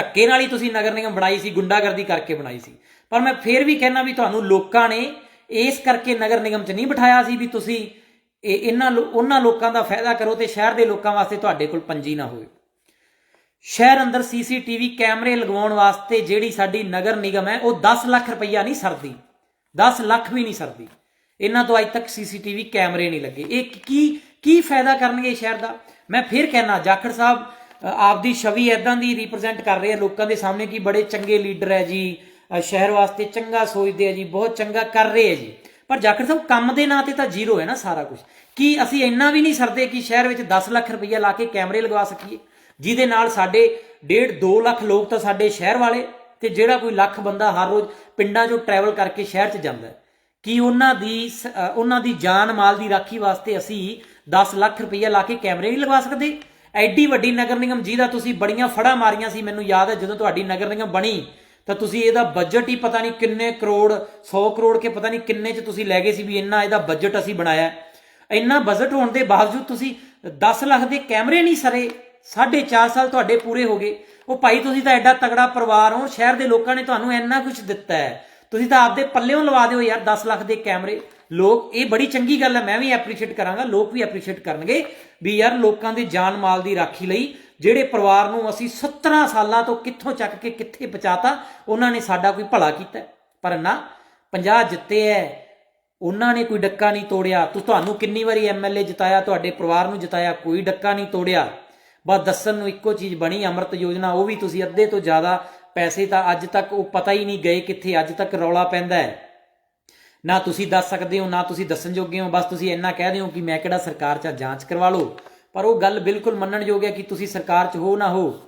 ਧੱਕੇ ਨਾਲ ਹੀ ਤੁਸੀਂ ਨਗਰ ਨਿਗਮ ਬਣਾਈ ਸੀ, ਗੁੰਡਾਗਰਦੀ ਕਰਕੇ ਬਣਾਈ ਸੀ। ਪਰ ਮੈਂ ਫੇਰ ਵੀ ਕਹਿਣਾ ਵੀ ਤੁਹਾਨੂੰ ਲੋਕਾਂ ਨੇ ਇਸ ਕਰਕੇ ਨਗਰ ਨਿਗਮ 'ਚ ਨਹੀਂ ਬਿਠਾਇਆ ਸੀ ਵੀ ਤੁਸੀਂ ਇਹ ਇਹਨਾਂ ਉਹਨਾਂ ਲੋਕਾਂ ਦਾ ਫਾਇਦਾ ਕਰੋ ਤੇ ਸ਼ਹਿਰ ਦੇ ਲੋਕਾਂ ਵਾਸਤੇ ਤੁਹਾਡੇ ਕੋਲ ਪੰਜੀ ਨਾ ਹੋਵੇ। ਸ਼ਹਿਰ ਅੰਦਰ ਸੀਸੀਟੀਵੀ ਕੈਮਰੇ ਲਗਵਾਉਣ ਵਾਸਤੇ ਜਿਹੜੀ ਸਾਡੀ ਨਗਰ ਨਿਗਮ ਹੈ, ਉਹ 10 ਲੱਖ ਰੁਪਈਆ ਨਹੀਂ ਸਰਦੀ। 10 ਲੱਖ ਵੀ ਨਹੀਂ ਸਰਦੀ। ਇਹਨਾਂ ਤੋਂ ਅੱਜ ਤੱਕ ਸੀਸੀਟੀਵੀ ਕੈਮਰੇ ਨਹੀਂ ਲੱਗੇ। ਇਹ ਕੀ ਕੀ ਫਾਇਦਾ ਕਰਨਗੇ ਸ਼ਹਿਰ ਦਾ? ਮੈਂ ਫਿਰ ਕਹਿਣਾ ਜਾਖੜ ਸਾਹਿਬ ਆਪਦੀ ਛਵੀ ਐਦਾਂ ਦੀ ਰਿਪਰੈਜ਼ੈਂਟ ਕਰ ਰਹੇ ਆ ਲੋਕਾਂ ਦੇ ਸਾਹਮਣੇ ਕਿ ਬੜੇ ਚੰਗੇ ਲੀਡਰ ਹੈ ਜੀ ਸ਼ਹਿਰ ਵਾਸਤੇ ਚੰਗਾ ਸੋਚਦੇ ਆ ਜੀ, ਬਹੁਤ ਚੰਗਾ ਕਰ ਰਹੇ ਆ ਜੀ। ਪਰ ਜਾਖੜ ਸਾਹਿਬ, ਕੰਮ ਦੇ ਨਾਂ ਤੇ ਤਾਂ ਜ਼ੀਰੋ ਹੈ ਨਾ ਸਾਰਾ ਕੁਝ ਕੀ ਅਸੀਂ ਇੰਨਾ ਵੀ ਨਹੀਂ ਸਰਦੇ ਕਿ ਸ਼ਹਿਰ ਵਿੱਚ 10 ਲੱਖ ਰੁਪਈਆ ਲਾ ਕੇ ਕੈਮਰੇ ਲਗਵਾ ਸਕੀਏ? ਜਿਹਦੇ ਨਾਲ ਸਾਡੇ 1.5 2 ਲੱਖ ਲੋਕ ਤਾਂ ਸਾਡੇ ਸ਼ਹਿਰ ਵਾਲੇ ਤੇ ਜਿਹੜਾ ਕੋਈ ਲੱਖ ਬੰਦਾ ਹਰ ਰੋਜ਼ ਪਿੰਡਾਂ 'ਚੋਂ ਟਰੈਵਲ ਕਰਕੇ ਸ਼ਹਿਰ 'ਚ ਜਾਂਦਾ ਹੈ। ਕਿ ਉਹਨਾਂ ਦੀ ਸ- ਉਹਨਾਂ ਦੀ ਜਾਨ ਮਾਲ ਦੀ ਰਾਖੀ ਵਾਸਤੇ ਅਸੀਂ 10 ਲੱਖ ਰੁਪਈਆ ਲਾ ਕੇ ਕੈਮਰੇ ਨਹੀਂ ਲਗਵਾ ਸਕਦੇ? ਐਡੀ ਵੱਡੀ ਨਗਰ ਨਿਗਮ ਜਿਹਦਾ ਤੁਸੀਂ ਬੜੀਆਂ ਫੜਾ ਮਾਰੀਆਂ ਸੀ, ਮੈਨੂੰ ਯਾਦ ਹੈ ਜਦੋਂ ਤੁਹਾਡੀ ਨਗਰ ਨਿਗਮ ਬਣੀ, ਤਾਂ ਤੁਸੀਂ ਇਹਦਾ ਬਜਟ ਹੀ ਪਤਾ ਨਹੀਂ ਕਿੰਨੇ ਕਰੋੜ 100 ਕਰੋੜ ਕੇ ਪਤਾ ਨਹੀਂ ਕਿੰਨੇ ਚ ਤੁਸੀਂ ਲੈ ਗਏ ਸੀ ਵੀ ਇੰਨਾ ਇਹਦਾ ਬਜਟ ਅਸੀਂ ਬਣਾਇਆ ਇੰਨਾ ਬਜਟ ਹੋਣ ਦੇ ਬਾਵਜੂਦ ਤੁਸੀਂ 10 ਲੱਖ ਦੇ ਕੈਮਰੇ ਨਹੀਂ ਸਰੇ 4.5 ਸਾਲ ਤੁਹਾਡੇ ਪੂਰੇ ਹੋ ਗਏ। ਉਹ ਭਾਈ, ਤੁਸੀਂ ਤਾਂ ਐਡਾ ਤਗੜਾ ਪਰਿਵਾਰ ਹੋ, ਸ਼ਹਿਰ ਦੇ ਲੋਕਾਂ ਨੇ ਤੁਹਾਨੂੰ ਇੰਨਾ ਕੁਝ ਦਿੱਤਾ ਹੈ। ਤੁਸੀਂ ਤਾਂ ਆਪਦੇ ਪੱਲਿਓਂ ਲਵਾ ਦਿਓ ਯਾਰ 10 ਲੱਖ ਦੇ ਕੈਮਰੇ। ਲੋਕ, ਇਹ ਬੜੀ ਚੰਗੀ ਗੱਲ ਹੈ, ਮੈਂ ਵੀ ਐਪਰੀਸ਼ੀਏਟ ਕਰਾਂਗਾ, ਲੋਕ ਵੀ ਐਪਰੀਸ਼ੀਏਟ ਕਰਨਗੇ ਵੀ ਯਾਰ ਲੋਕਾਂ ਦੇ ਜਾਨ ਮਾਲ ਦੀ ਰਾਖੀ ਲਈ ਜਿਹੜੇ ਪਰਿਵਾਰ ਨੂੰ ਅਸੀਂ 17 ਸਾਲਾਂ ਤੋਂ ਕਿੱਥੋਂ ਚੱਕ ਕੇ ਕਿੱਥੇ ਪਹੁੰਚਾਤਾ, ਉਹਨਾਂ ਨੇ ਸਾਡਾ ਕੋਈ ਭਲਾ ਕੀਤਾ ਪਰ ਨਾ 50 ਜਿੱਤੇ ਐ, ਉਹਨਾਂ ਨੇ ਕੋਈ ਡੱਕਾ ਨਹੀਂ ਤੋੜਿਆ। ਤੂੰ, ਤੁਹਾਨੂੰ ਕਿੰਨੀ ਵਾਰੀ ਐਮਐਲਏ ਜਿਤਾਇਆ, ਤੁਹਾਡੇ ਪਰਿਵਾਰ ਨੂੰ ਜਿਤਾਇਆ, ਕੋਈ ਡੱਕਾ ਨਹੀਂ ਤੋੜਿਆ। ਬਸ ਦੱਸਣ ਨੂੰ ਇੱਕੋ ਚੀਜ਼ ਬਣੀ, ਅੰਮ੍ਰਿਤ ਯੋਜਨਾ, ਉਹ ਵੀ ਤੁਸੀਂ ਅੱਧੇ ਤੋਂ ਜ਼ਿਆਦਾ ਪੈਸੇ ਤਾਂ ਅੱਜ ਤੱਕ ਉਹ ਪਤਾ ਹੀ ਨਹੀਂ ਗਏ ਕਿੱਥੇ, ਅੱਜ ਤੱਕ ਰੌਲਾ ਪੈਂਦਾ ਹੈ। ਨਾ ਤੁਸੀਂ ਦੱਸ ਸਕਦੇ ਹੋ ਨਾ ਤੁਸੀਂ ਦੱਸਣ ਜੋਗੇ ਹੋ ਬਸ ਤੁਸੀਂ ਇੰਨਾ ਕਹਿ ਦਿਓ ਕਿ ਮੈਂ ਕਿਹੜਾ ਸਰਕਾਰ 'ਚ ਆ, ਜਾਂਚ ਕਰਵਾ ਲਓ। ਪਰ ਉਹ ਗੱਲ ਬਿਲਕੁਲ ਮੰਨਣਯੋਗ ਹੈ ਕਿ ਤੁਸੀਂ ਸਰਕਾਰ 'ਚ ਹੋ ਨਾ ਹੋ।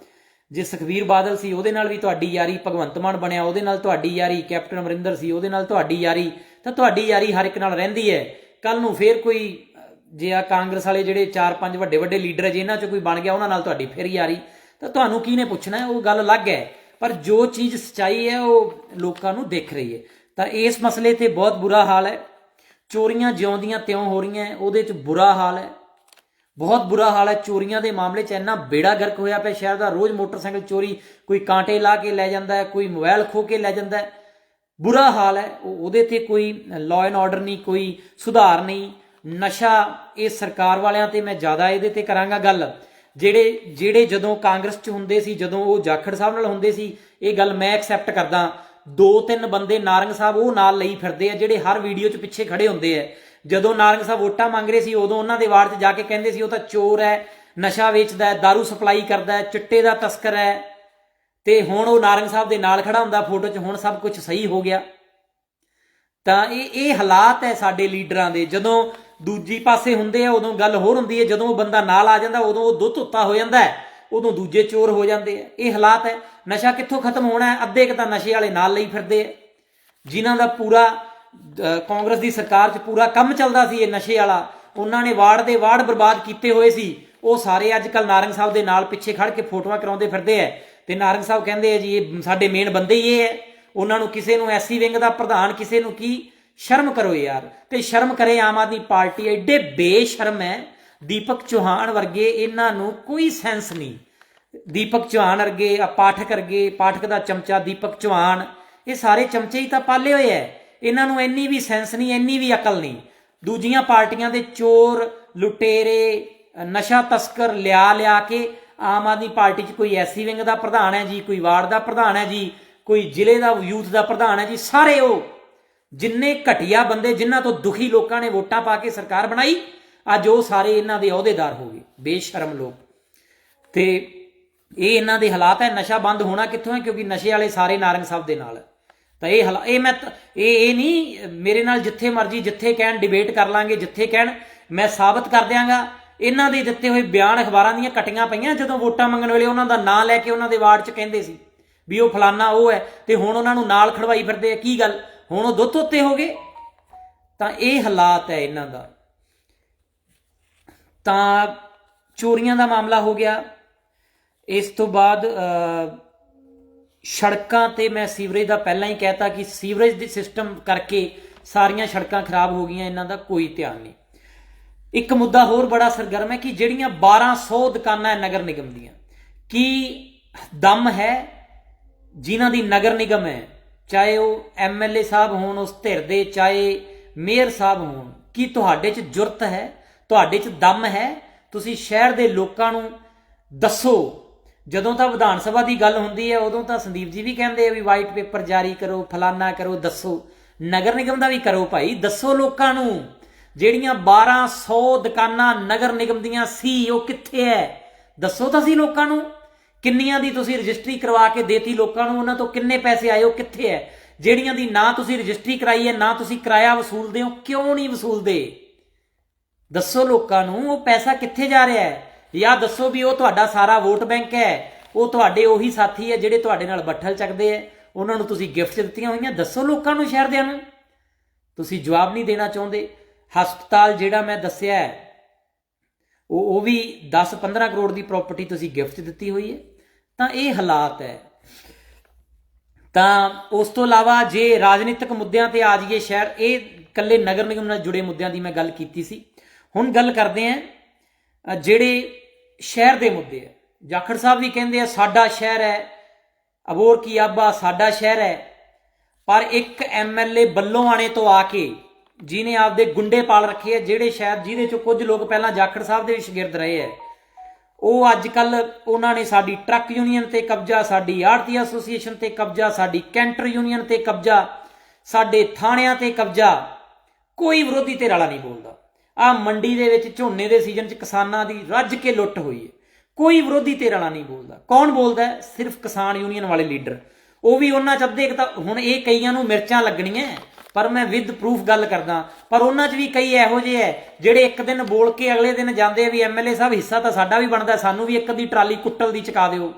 ਜੇ ਸੁਖਬੀਰ ਬਾਦਲ ਸੀ ਉਹਦੇ ਨਾਲ ਵੀ ਤੁਹਾਡੀ ਯਾਰੀ ਭਗਵੰਤ ਮਾਨ ਬਣਿਆ ਉਹਦੇ ਨਾਲ ਤੁਹਾਡੀ ਯਾਰੀ ਕੈਪਟਨ ਅਮਰਿੰਦਰ ਸੀ ਉਹਦੇ ਨਾਲ ਤੁਹਾਡੀ ਯਾਰੀ ਤਾਂ ਤੁਹਾਡੀ ਯਾਰੀ ਹਰ ਇੱਕ ਨਾਲ ਰਹਿੰਦੀ ਹੈ। ਕੱਲ ਨੂੰ ਫੇਰ ਕੋਈ ਜੇ ਆ ਕਾਂਗਰਸ ਵਾਲੇ ਜਿਹੜੇ 4-5 ਵੱਡੇ ਵੱਡੇ ਲੀਡਰ ਜੇ ਇਹਨਾਂ 'ਚ ਕੋਈ ਬਣ ਗਿਆ ਉਹਨਾਂ ਨਾਲ ਤੁਹਾਡੀ ਫੇਰ ਯਾਰੀ ਤਾਂ ਤੁਹਾਨੂੰ ਕੀ ਨੇ ਪੁੱਛਣਾ ਉਹ ਗੱਲ ਅਲੱਗ ਹੈ। ਪਰ ਜੋ ਚੀਜ਼ ਸਚਾਈ ਹੈ ਉਹ ਲੋਕਾਂ ਨੂੰ ਦਿਖ ਰਹੀ ਹੈ। ਤਾਂ ਇਸ ਮਸਲੇ ਤੇ ਬਹੁਤ ਬੁਰਾ ਹਾਲ ਹੈ। ਚੋਰੀਆਂ ਜਿਉਂਦੀਆਂ ਤਿਉਂ ਹੋ ਰਹੀਆਂ ਉਹਦੇ 'ਚ ਬੁਰਾ ਹਾਲ ਹੈ। ਬਹੁਤ ਬੁਰਾ ਹਾਲ ਹੈ, ਚੋਰੀਆਂ ਦੇ ਮਾਮਲੇ 'ਚ ਇੰਨਾ ਬੇੜਾ ਗਰਕ ਹੋਇਆ ਪਿਆ ਸ਼ਹਿਰ ਦਾ, ਰੋਜ਼ ਮੋਟਰਸਾਈਕਲ ਚੋਰੀ, ਕੋਈ ਕਾਂਟੇ ਲਾ ਕੇ ਲੈ ਜਾਂਦਾ ਹੈ, ਕੋਈ ਮੋਬਾਈਲ ਖੋ ਕੇ ਲੈ ਜਾਂਦਾ ਹੈ। ਬੁਰਾ ਹਾਲ ਹੈ, ਉਹ- ਉਹਦੇ ਤੇ ਕੋਈ ਲਾਅ ਐਂਡ ਆਰਡਰ ਨਹੀਂ, ਕੋਈ ਸੁਧਾਰ ਨਹੀਂ। ਨਸ਼ਾ ਇਹ ਸਰਕਾਰ ਵਾਲਿਆਂ ਤੇ, ਮੈਂ ਜ਼ਿਆਦਾ ਇਹਦੇ ਤੇ ਕਰਾਂਗਾ ਗੱਲ। ਜਿਹੜੇ ਜਿਹੜੇ ਜਦੋਂ ਕਾਂਗਰਸ 'ਚ ਹੁੰਦੇ ਸੀ, ਜਦੋਂ ਉਹ ਜਾਖੜ ਸਾਹਿਬ ਨਾਲ ਹੁੰਦੇ ਸੀ, ਇਹ ਗੱਲ ਮੈਂ ਐਕਸੈਪਟ ਕਰਦਾ। ਦੋ ਤਿੰਨ ਬੰਦੇ ਨਾਰੰਗ ਸਾਹਿਬ ਉਹ ਨਾਲ ਲਈ ਫਿਰਦੇ ਆ ਜਿਹੜੇ ਹਰ ਵੀਡੀਓ 'ਚ ਪਿੱਛੇ ਖੜੇ ਹੁੰਦੇ ਆ। ਜਦੋਂ ਨਾਰੰਗ ਸਾਹਿਬ ਵੋਟਾਂ ਮੰਗ ਰਹੇ ਸੀ, ਉਦੋਂ ਉਹਨਾਂ ਦੇ ਵਾਰਡ 'ਚ ਜਾ ਕੇ ਕਹਿੰਦੇ ਸੀ, ਉਹ ਤਾਂ ਚੋਰ ਹੈ ਨਸ਼ਾ ਵੇਚਦਾ ਹੈ दारू ਸਪਲਾਈ ਕਰਦਾ ਹੈ ਚਿੱਟੇ ਦਾ ਤਸਕਰ ਹੈ ਤੇ ਹੁਣ ਉਹ ਨਾਰੰਗ ਸਾਹਿਬ ਦੇ ਨਾਲ ਖੜਾ ਹੁੰਦਾ ਫੋਟੋ 'ਚ, ਹੁਣ ਸਭ ਕੁਝ ਸਹੀ ਹੋ ਗਿਆ। ਤਾਂ ਇਹ ਇਹ ਹਾਲਾਤ ਹੈ ਸਾਡੇ ਲੀਡਰਾਂ ਦੇ। ਜਦੋਂ ਦੂਜੀ ਪਾਸੇ ਹੁੰਦੇ ਆ, ਉਦੋਂ ਗੱਲ ਹੋਰ ਹੁੰਦੀ ਹੈ ਜਦੋਂ ਉਹ ਬੰਦਾ ਨਾਲ ਆ ਜਾਂਦਾ, ਉਦੋਂ ਉਹ ਦੁੱਧ ਉੱਤਾ ਹੋ ਜਾਂਦਾ ਹੈ ਉਦੋਂ ਦੂਜੇ ਚੋਰ ਹੋ ਜਾਂਦੇ ਆ। ਇਹ ਹਾਲਾਤ ਹੈ। ਨਸ਼ਾ ਕਿੱਥੋਂ ਖਤਮ ਹੋਣਾ ਹੈ? ਅੱਧੇ ਕੁ ਤਾਂ ਨਸ਼ੇ ਵਾਲੇ ਨਾਲ ਲਈ ਫਿਰਦੇ ਆ। ਜਿਨ੍ਹਾਂ ਦਾ ਪੂਰਾ ਕਾਂਗਰਸ ਦੀ ਸਰਕਾਰ 'ਚ ਪੂਰਾ ਕੰਮ ਚੱਲਦਾ ਸੀ ਇਹ ਨਸ਼ੇ ਵਾਲਾ, ਉਹਨਾਂ ਨੇ ਵਾਰਡ ਦੇ ਵਾਰਡ ਬਰਬਾਦ ਕੀਤੇ ਹੋਏ ਸੀ। ਉਹ ਸਾਰੇ ਅੱਜ ਕੱਲ ਨਾਰੰਗ ਸਾਹਿਬ ਦੇ ਨਾਲ ਪਿੱਛੇ ਖੜ ਕੇ ਫੋਟੋਆਂ ਕਰਾਉਂਦੇ ਫਿਰਦੇ ਐ ਤੇ ਨਾਰੰਗ ਸਾਹਿਬ ਕਹਿੰਦੇ ਆ ਜੀ, ਇਹ ਸਾਡੇ ਮੇਨ ਬੰਦੇ ਹੀ ਇਹ ਹੈ। ਉਹਨਾਂ ਨੂੰ ਕਿਸੇ ਨੂੰ ਐਸੀ ਵਿੰਗ ਦਾ ਪ੍ਰਧਾਨ, ਕਿਸੇ ਨੂੰ ਕੀ? ਸ਼ਰਮ ਕਰੋ ਯਾਰ। ਤੇ ਸ਼ਰਮ ਕਰੇ ਆਮ ਆਦਮੀ ਪਾਰਟੀ, ਐਡੇ ਬੇਸ਼ਰਮ ਹੈ। ਦੀਪਕ ਚੌਹਾਨ ਵਰਗੇ ਇਹਨਾਂ ਨੂੰ ਕੋਈ ਸੈਂਸ ਨਹੀਂ। ਦੀਪਕ ਚੌਹਾਨ ਵਰਗੇ, ਆ ਪਾਠਕ ਵਰਗੇ, ਪਾਠਕ ਦਾ ਚਮਚਾ ਦੀਪਕ ਚੌਹਾਨ, ਇਹ ਸਾਰੇ ਚਮਚੇ ਹੀ ਤਾਂ ਪਾਲੇ ਹੋਏ ਐ। ਇਹਨਾਂ ਨੂੰ ਇੰਨੀ ਵੀ ਸੈਂਸ ਨਹੀਂ, ਇੰਨੀ ਵੀ ਅਕਲ ਨਹੀਂ। ਦੂਜੀਆਂ ਪਾਰਟੀਆਂ ਦੇ ਚੋਰ, ਲੁਟੇਰੇ, ਨਸ਼ਾ ਤਸਕਰ, ਲਿਆ ਲਿਆ ਕੇ ਆਮ ਆਦਮੀ ਪਾਰਟੀ 'ਚ ਕੋਈ ਐਸੀ ਵਿੰਗ ਦਾ ਪ੍ਰਧਾਨ ਹੈ ਜੀ, ਕੋਈ ਵਾਰਡ ਦਾ ਪ੍ਰਧਾਨ ਹੈ ਜੀ, ਕੋਈ ਜ਼ਿਲ੍ਹੇ ਦਾ ਯੂਥ ਦਾ ਪ੍ਰਧਾਨ ਹੈ ਜੀ, ਸਾਰੇ ਉਹ। ਜਿੰਨੇ ਘਟੀਆ ਬੰਦੇ ਜਿਨ੍ਹਾਂ ਤੋਂ ਦੁਖੀ ਲੋਕਾਂ ਨੇ ਵੋਟਾਂ ਪਾ ਕੇ ਸਰਕਾਰ ਬਣਾਈ ਅੱਜ ਉਹ ਸਾਰੇ ਇਹਨਾਂ ਦੇ ਅਹੁਦੇਦਾਰ ਹੋ ਗਏ, ਬੇਸ਼ਰਮ ਲੋਕ। ਤੇ ਇਹ ਇਹਨਾਂ ਦੇ ਹਾਲਾਤ ਹੈ, ਨਸ਼ਾ ਬੰਦ ਹੋਣਾ ਕਿੱਥੋਂ ਹੈ? ਕਿਉਂਕਿ ਨਸ਼ੇ ਵਾਲੇ ਸਾਰੇ ਨਾਰੰਗ ਸਾਹਿਬ ਦੇ ਨਾਲ। ਤਾਂ ਇਹ ਹਾਲਾ- ਇਹ ਮੈਂ ਇਹ ਇਹ ਨਹੀਂ, ਮੇਰੇ ਨਾਲ ਜਿੱਥੇ ਮਰਜ਼ੀ, ਜਿੱਥੇ ਕਹਿਣ ਡਿਬੇਟ ਕਰ ਲਾਂਗੇ, ਜਿੱਥੇ ਕਹਿਣ ਮੈਂ ਸਾਬਤ ਕਰ ਦਿਆਂਗਾ, ਇਹਨਾਂ ਦੇ ਦਿੱਤੇ ਹੋਏ ਬਿਆਨ ਅਖਬਾਰਾਂ ਦੀਆਂ ਕਟੀਆਂ ਪਈਆਂ, ਜਦੋਂ ਵੋਟਾਂ ਮੰਗਣ ਵੇਲੇ ਉਹਨਾਂ ਦਾ ਨਾਂ ਲੈ ਕੇ ਉਹਨਾਂ ਦੇ ਵਾਰਡ 'ਚ ਕਹਿੰਦੇ ਸੀ ਵੀ ਉਹ ਫਲਾਨਾ ਉਹ ਹੈ, ਤੇ ਹੁਣ ਉਹਨਾਂ ਨੂੰ ਨਾਲ ਖੜਵਾਈ ਫਿਰਦੇ ਆ, ਕੀ ਗੱਲ? ਹੁਣ ਉਹ ਦੁੱਧ ਉੱਤੇ ਹੋ ਗਏ? ਤਾਂ ਇਹ ਹਾਲਾਤ ਹੈ ਇਹਨਾਂ ਦਾ। ਤਾਂ ਚੋਰੀਆਂ ਦਾ ਮਾਮਲਾ ਹੋ ਗਿਆ। ਇਸ ਤੋਂ ਬਾਅਦ ਸੜਕਾਂ ਤੇ ਮੈਂ ਸੀਵਰੇਜ ਦਾ ਪਹਿਲਾਂ ਹੀ ਕਹਿਤਾ ਕਿ ਸੀਵਰੇਜ ਦੇ ਸਿਸਟਮ ਕਰਕੇ ਸਾਰੀਆਂ ਸੜਕਾਂ ਖਰਾਬ ਹੋ ਗਈਆਂ, ਇਹਨਾਂ ਦਾ ਕੋਈ ਧਿਆਨ ਨਹੀਂ। ਇੱਕ ਮੁੱਦਾ ਹੋਰ ਬੜਾ ਸਰਗਰਮ ਹੈ ਕਿ ਜਿਹੜੀਆਂ 1200 ਦੁਕਾਨਾਂ ਹੈ ਨਗਰ ਨਿਗਮ ਦੀਆਂ, ਕੀ ਦਮ ਹੈ ਜਿਨ੍ਹਾਂ ਦੀ ਨਗਰ ਨਿਗਮ ਹੈ? ਚਾਹੇ ਉਹ ਐਮਐਲਏ ਸਾਹਿਬ ਹੋਣ ਉਸ ਧਿਰ ਦੇ, ਚਾਹੇ ਮੇਅਰ ਸਾਹਿਬ ਹੋਣ, ਕੀ ਤੁਹਾਡੇ 'ਚ ਜੁਰਤ ਹੈ? ਤੁਹਾਡੇ 'ਚ ਦਮ ਹੈ, ਤੁਸੀਂ ਸ਼ਹਿਰ ਦੇ ਲੋਕਾਂ ਨੂੰ ਦੱਸੋ। ਜਦੋਂ ਤਾਂ ਵਿਧਾਨ ਸਭਾ ਦੀ ਗੱਲ ਹੁੰਦੀ ਹੈ, ਉਦੋਂ ਤਾਂ ਸੰਦੀਪ ਜੀ ਵੀ ਕਹਿੰਦੇ ਆ ਵੀ ਵਾਈਟ ਪੇਪਰ ਜਾਰੀ ਕਰੋ, ਫਲਾਨਾ ਕਰੋ, ਦੱਸੋ। ਨਗਰ ਨਿਗਮ ਦਾ ਵੀ ਕਰੋ ਭਾਈ, ਦੱਸੋ ਲੋਕਾਂ ਨੂੰ, ਜਿਹੜੀਆਂ 1200 ਦੁਕਾਨਾਂ ਨਗਰ ਨਿਗਮ ਦੀਆਂ ਸੀ, ਉਹ ਕਿੱਥੇ ਹੈ ਦੱਸੋ ਤਾਂ ਸੀ ਲੋਕਾਂ ਨੂੰ, ਕਿੰਨੀਆਂ ਦੀ ਤੁਸੀਂ ਰਜਿਸਟਰੀ ਕਰਵਾ ਕੇ ਦੇਤੀ ਲੋਕਾਂ ਨੂੰ, ਉਹਨਾਂ ਤੋਂ ਕਿੰਨੇ ਪੈਸੇ ਆਏ, ਉਹ ਕਿੱਥੇ ਹੈ ਜਿਹੜੀਆਂ ਦੀ ਨਾ ਤੁਸੀਂ ਰਜਿਸਟਰੀ ਕਰਾਈ ਹੈ ਨਾ ਤੁਸੀਂ ਕਿਰਾਇਆ ਵਸੂਲਦੇ ਹੋ, ਕਿਉਂ ਨਹੀਂ ਵਸੂਲਦੇ? ਦੱਸੋ ਲੋਕਾਂ ਨੂੰ, ਉਹ ਪੈਸਾ ਕਿੱਥੇ ਜਾ ਰਿਹਾ ਹੈ? ਜਾਂ ਦੱਸੋ ਵੀ ਉਹ ਤੁਹਾਡਾ ਸਾਰਾ ਵੋਟ ਬੈਂਕ ਹੈ, ਉਹ ਤੁਹਾਡੇ ਉਹੀ ਸਾਥੀ ਹੈ ਜਿਹੜੇ ਤੁਹਾਡੇ ਨਾਲ ਬੱਠਲ ਚੱਕਦੇ ਹੈ, ਉਹਨਾਂ ਨੂੰ ਤੁਸੀਂ ਗਿਫਟ ਦਿੱਤੀਆਂ ਹੋਈਆਂ, ਦੱਸੋ ਲੋਕਾਂ ਨੂੰ ਸ਼ਹਿਰਦਿਆਂ ਨੂੰ। ਤੁਸੀਂ ਜਵਾਬ ਨਹੀਂ ਦੇਣਾ ਚਾਹੁੰਦੇ। ਹਸਪਤਾਲ ਜਿਹੜਾ ਮੈਂ ਦੱਸਿਆ ਉਹ ਉਹ ਵੀ 10-15 ਕਰੋੜ ਦੀ ਪ੍ਰਾਪਰਟੀ ਤੁਸੀਂ ਗਿਫਟ ਦਿੱਤੀ ਹੋਈ ਹੈ। ਤਾਂ ਇਹ ਹਾਲਾਤ ਹੈ। ਤਾਂ ਉਸ ਤੋਂ ਇਲਾਵਾ ਜੇ ਰਾਜਨੀਤਿਕ ਮੁੱਦਿਆਂ ਤੇ ਆ ਜਾਈਏ ਸ਼ਹਿਰ, ਇਹ ਇਕੱਲੇ ਨਗਰ ਨਿਗਮ ਨਾਲ ਜੁੜੇ ਮੁੱਦਿਆਂ ਦੀ ਮੈਂ ਗੱਲ ਕੀਤੀ ਸੀ। ਹੁਣ ਗੱਲ ਕਰਦੇ ਆਂ ਜਿਹੜੇ ਸ਼ਹਿਰ ਦੇ ਮੁੱਦੇ ਆ। ਜਾਖੜ ਸਾਹਿਬ ਵੀ ਕਹਿੰਦੇ ਆ, ਸਾਡਾ ਸ਼ਹਿਰ ਹੈ, ਅਬੋਰ ਕੀ ਆਬਾ, ਸਾਡਾ ਸ਼ਹਿਰ ਹੈ। ਪਰ ਇੱਕ ਐਮਐਲਏ ਬੱਲੋਂਆਣੇ ਤੋਂ ਆ ਕੇ ਜਿਨੇ ਆਪਦੇ ਗੁੰਡੇ ਪਾਲ ਰੱਖੇ ਆ, ਜਿਹੜੇ ਸ਼ਾਇਦ ਜਿਹਦੇ ਚੋਂ ਕੁਝ ਲੋਕ ਪਹਿਲਾਂ ਜਾਖੜ ਸਾਹਿਬ ਦੇ ਵੀ ਸ਼ਾਗਿਰਦ ਰਹੇ ਆ, ਉਹ ਅੱਜ ਕੱਲ ਉਹਨਾਂ ਨੇ ਸਾਡੀ ਟਰੱਕ ਯੂਨੀਅਨ ਤੇ ਕਬਜ਼ਾ, ਸਾਡੀ ਆੜਤੀ ਐਸੋਸੀਏਸ਼ਨ ਤੇ ਕਬਜ਼ਾ, ਸਾਡੀ ਕੈਂਟਰ ਯੂਨੀਅਨ ਤੇ ਕਬਜ਼ਾ, ਸਾਡੇ ਥਾਣਿਆਂ ਤੇ ਕਬਜ਼ਾ, ਕੋਈ ਵਿਰੋਧੀ ਤੇ ਰਲਾ ਨਹੀਂ ਬੋਲਦਾ। ਆ ਮੰਡੀ ਦੇ ਵਿੱਚ ਝੋਨੇ ਦੇ ਸੀਜ਼ਨ 'ਚ ਕਿਸਾਨਾਂ ਦੀ ਰੱਜ ਕੇ ਲੁੱਟ ਹੋਈ ਹੈ। ਕੋਈ ਵਿਰੋਧੀ ਤੇ ਵਾਲਾ ਨਹੀਂ ਬੋਲਦਾ। ਕੌਣ ਬੋਲਦਾ ਸਿਰਫ ਕਿਸਾਨ ਯੂਨੀਅਨ ਵਾਲੇ ਲੀਡਰ। ਉਹ ਵੀ ਉਹਨਾਂ ਚ ਅੱਧੇ ਤਾਂ ਹੁਣ ਇਹ ਕਈਆਂ ਨੂੰ ਮਿਰਚਾਂ ਲੱਗਣੀਆਂ ਪਰ ਮੈਂ ਵਿਦ ਪ੍ਰੂਫ ਗੱਲ ਕਰਦਾ। ਪਰ ਉਹਨਾਂ ਚ ਵੀ ਕਈ ਇਹੋ ਜਿਹੇ ਐ ਜਿਹੜੇ ਇੱਕ ਦਿਨ ਬੋਲ ਕੇ ਅਗਲੇ ਦਿਨ ਜਾਂਦੇ ਆ ਵੀ ਐਮਐਲਏ ਸਾਹਿਬ, ਹਿੱਸਾ ਤਾਂ ਸਾਡਾ ਵੀ ਬਣਦਾ, ਸਾਨੂੰ ਵੀ ਇੱਕ ਅੱਧੀ ਟਰਾਲੀ ਕੁੱਟਲ ਦੀ ਚਕਾ ਦਿਓ।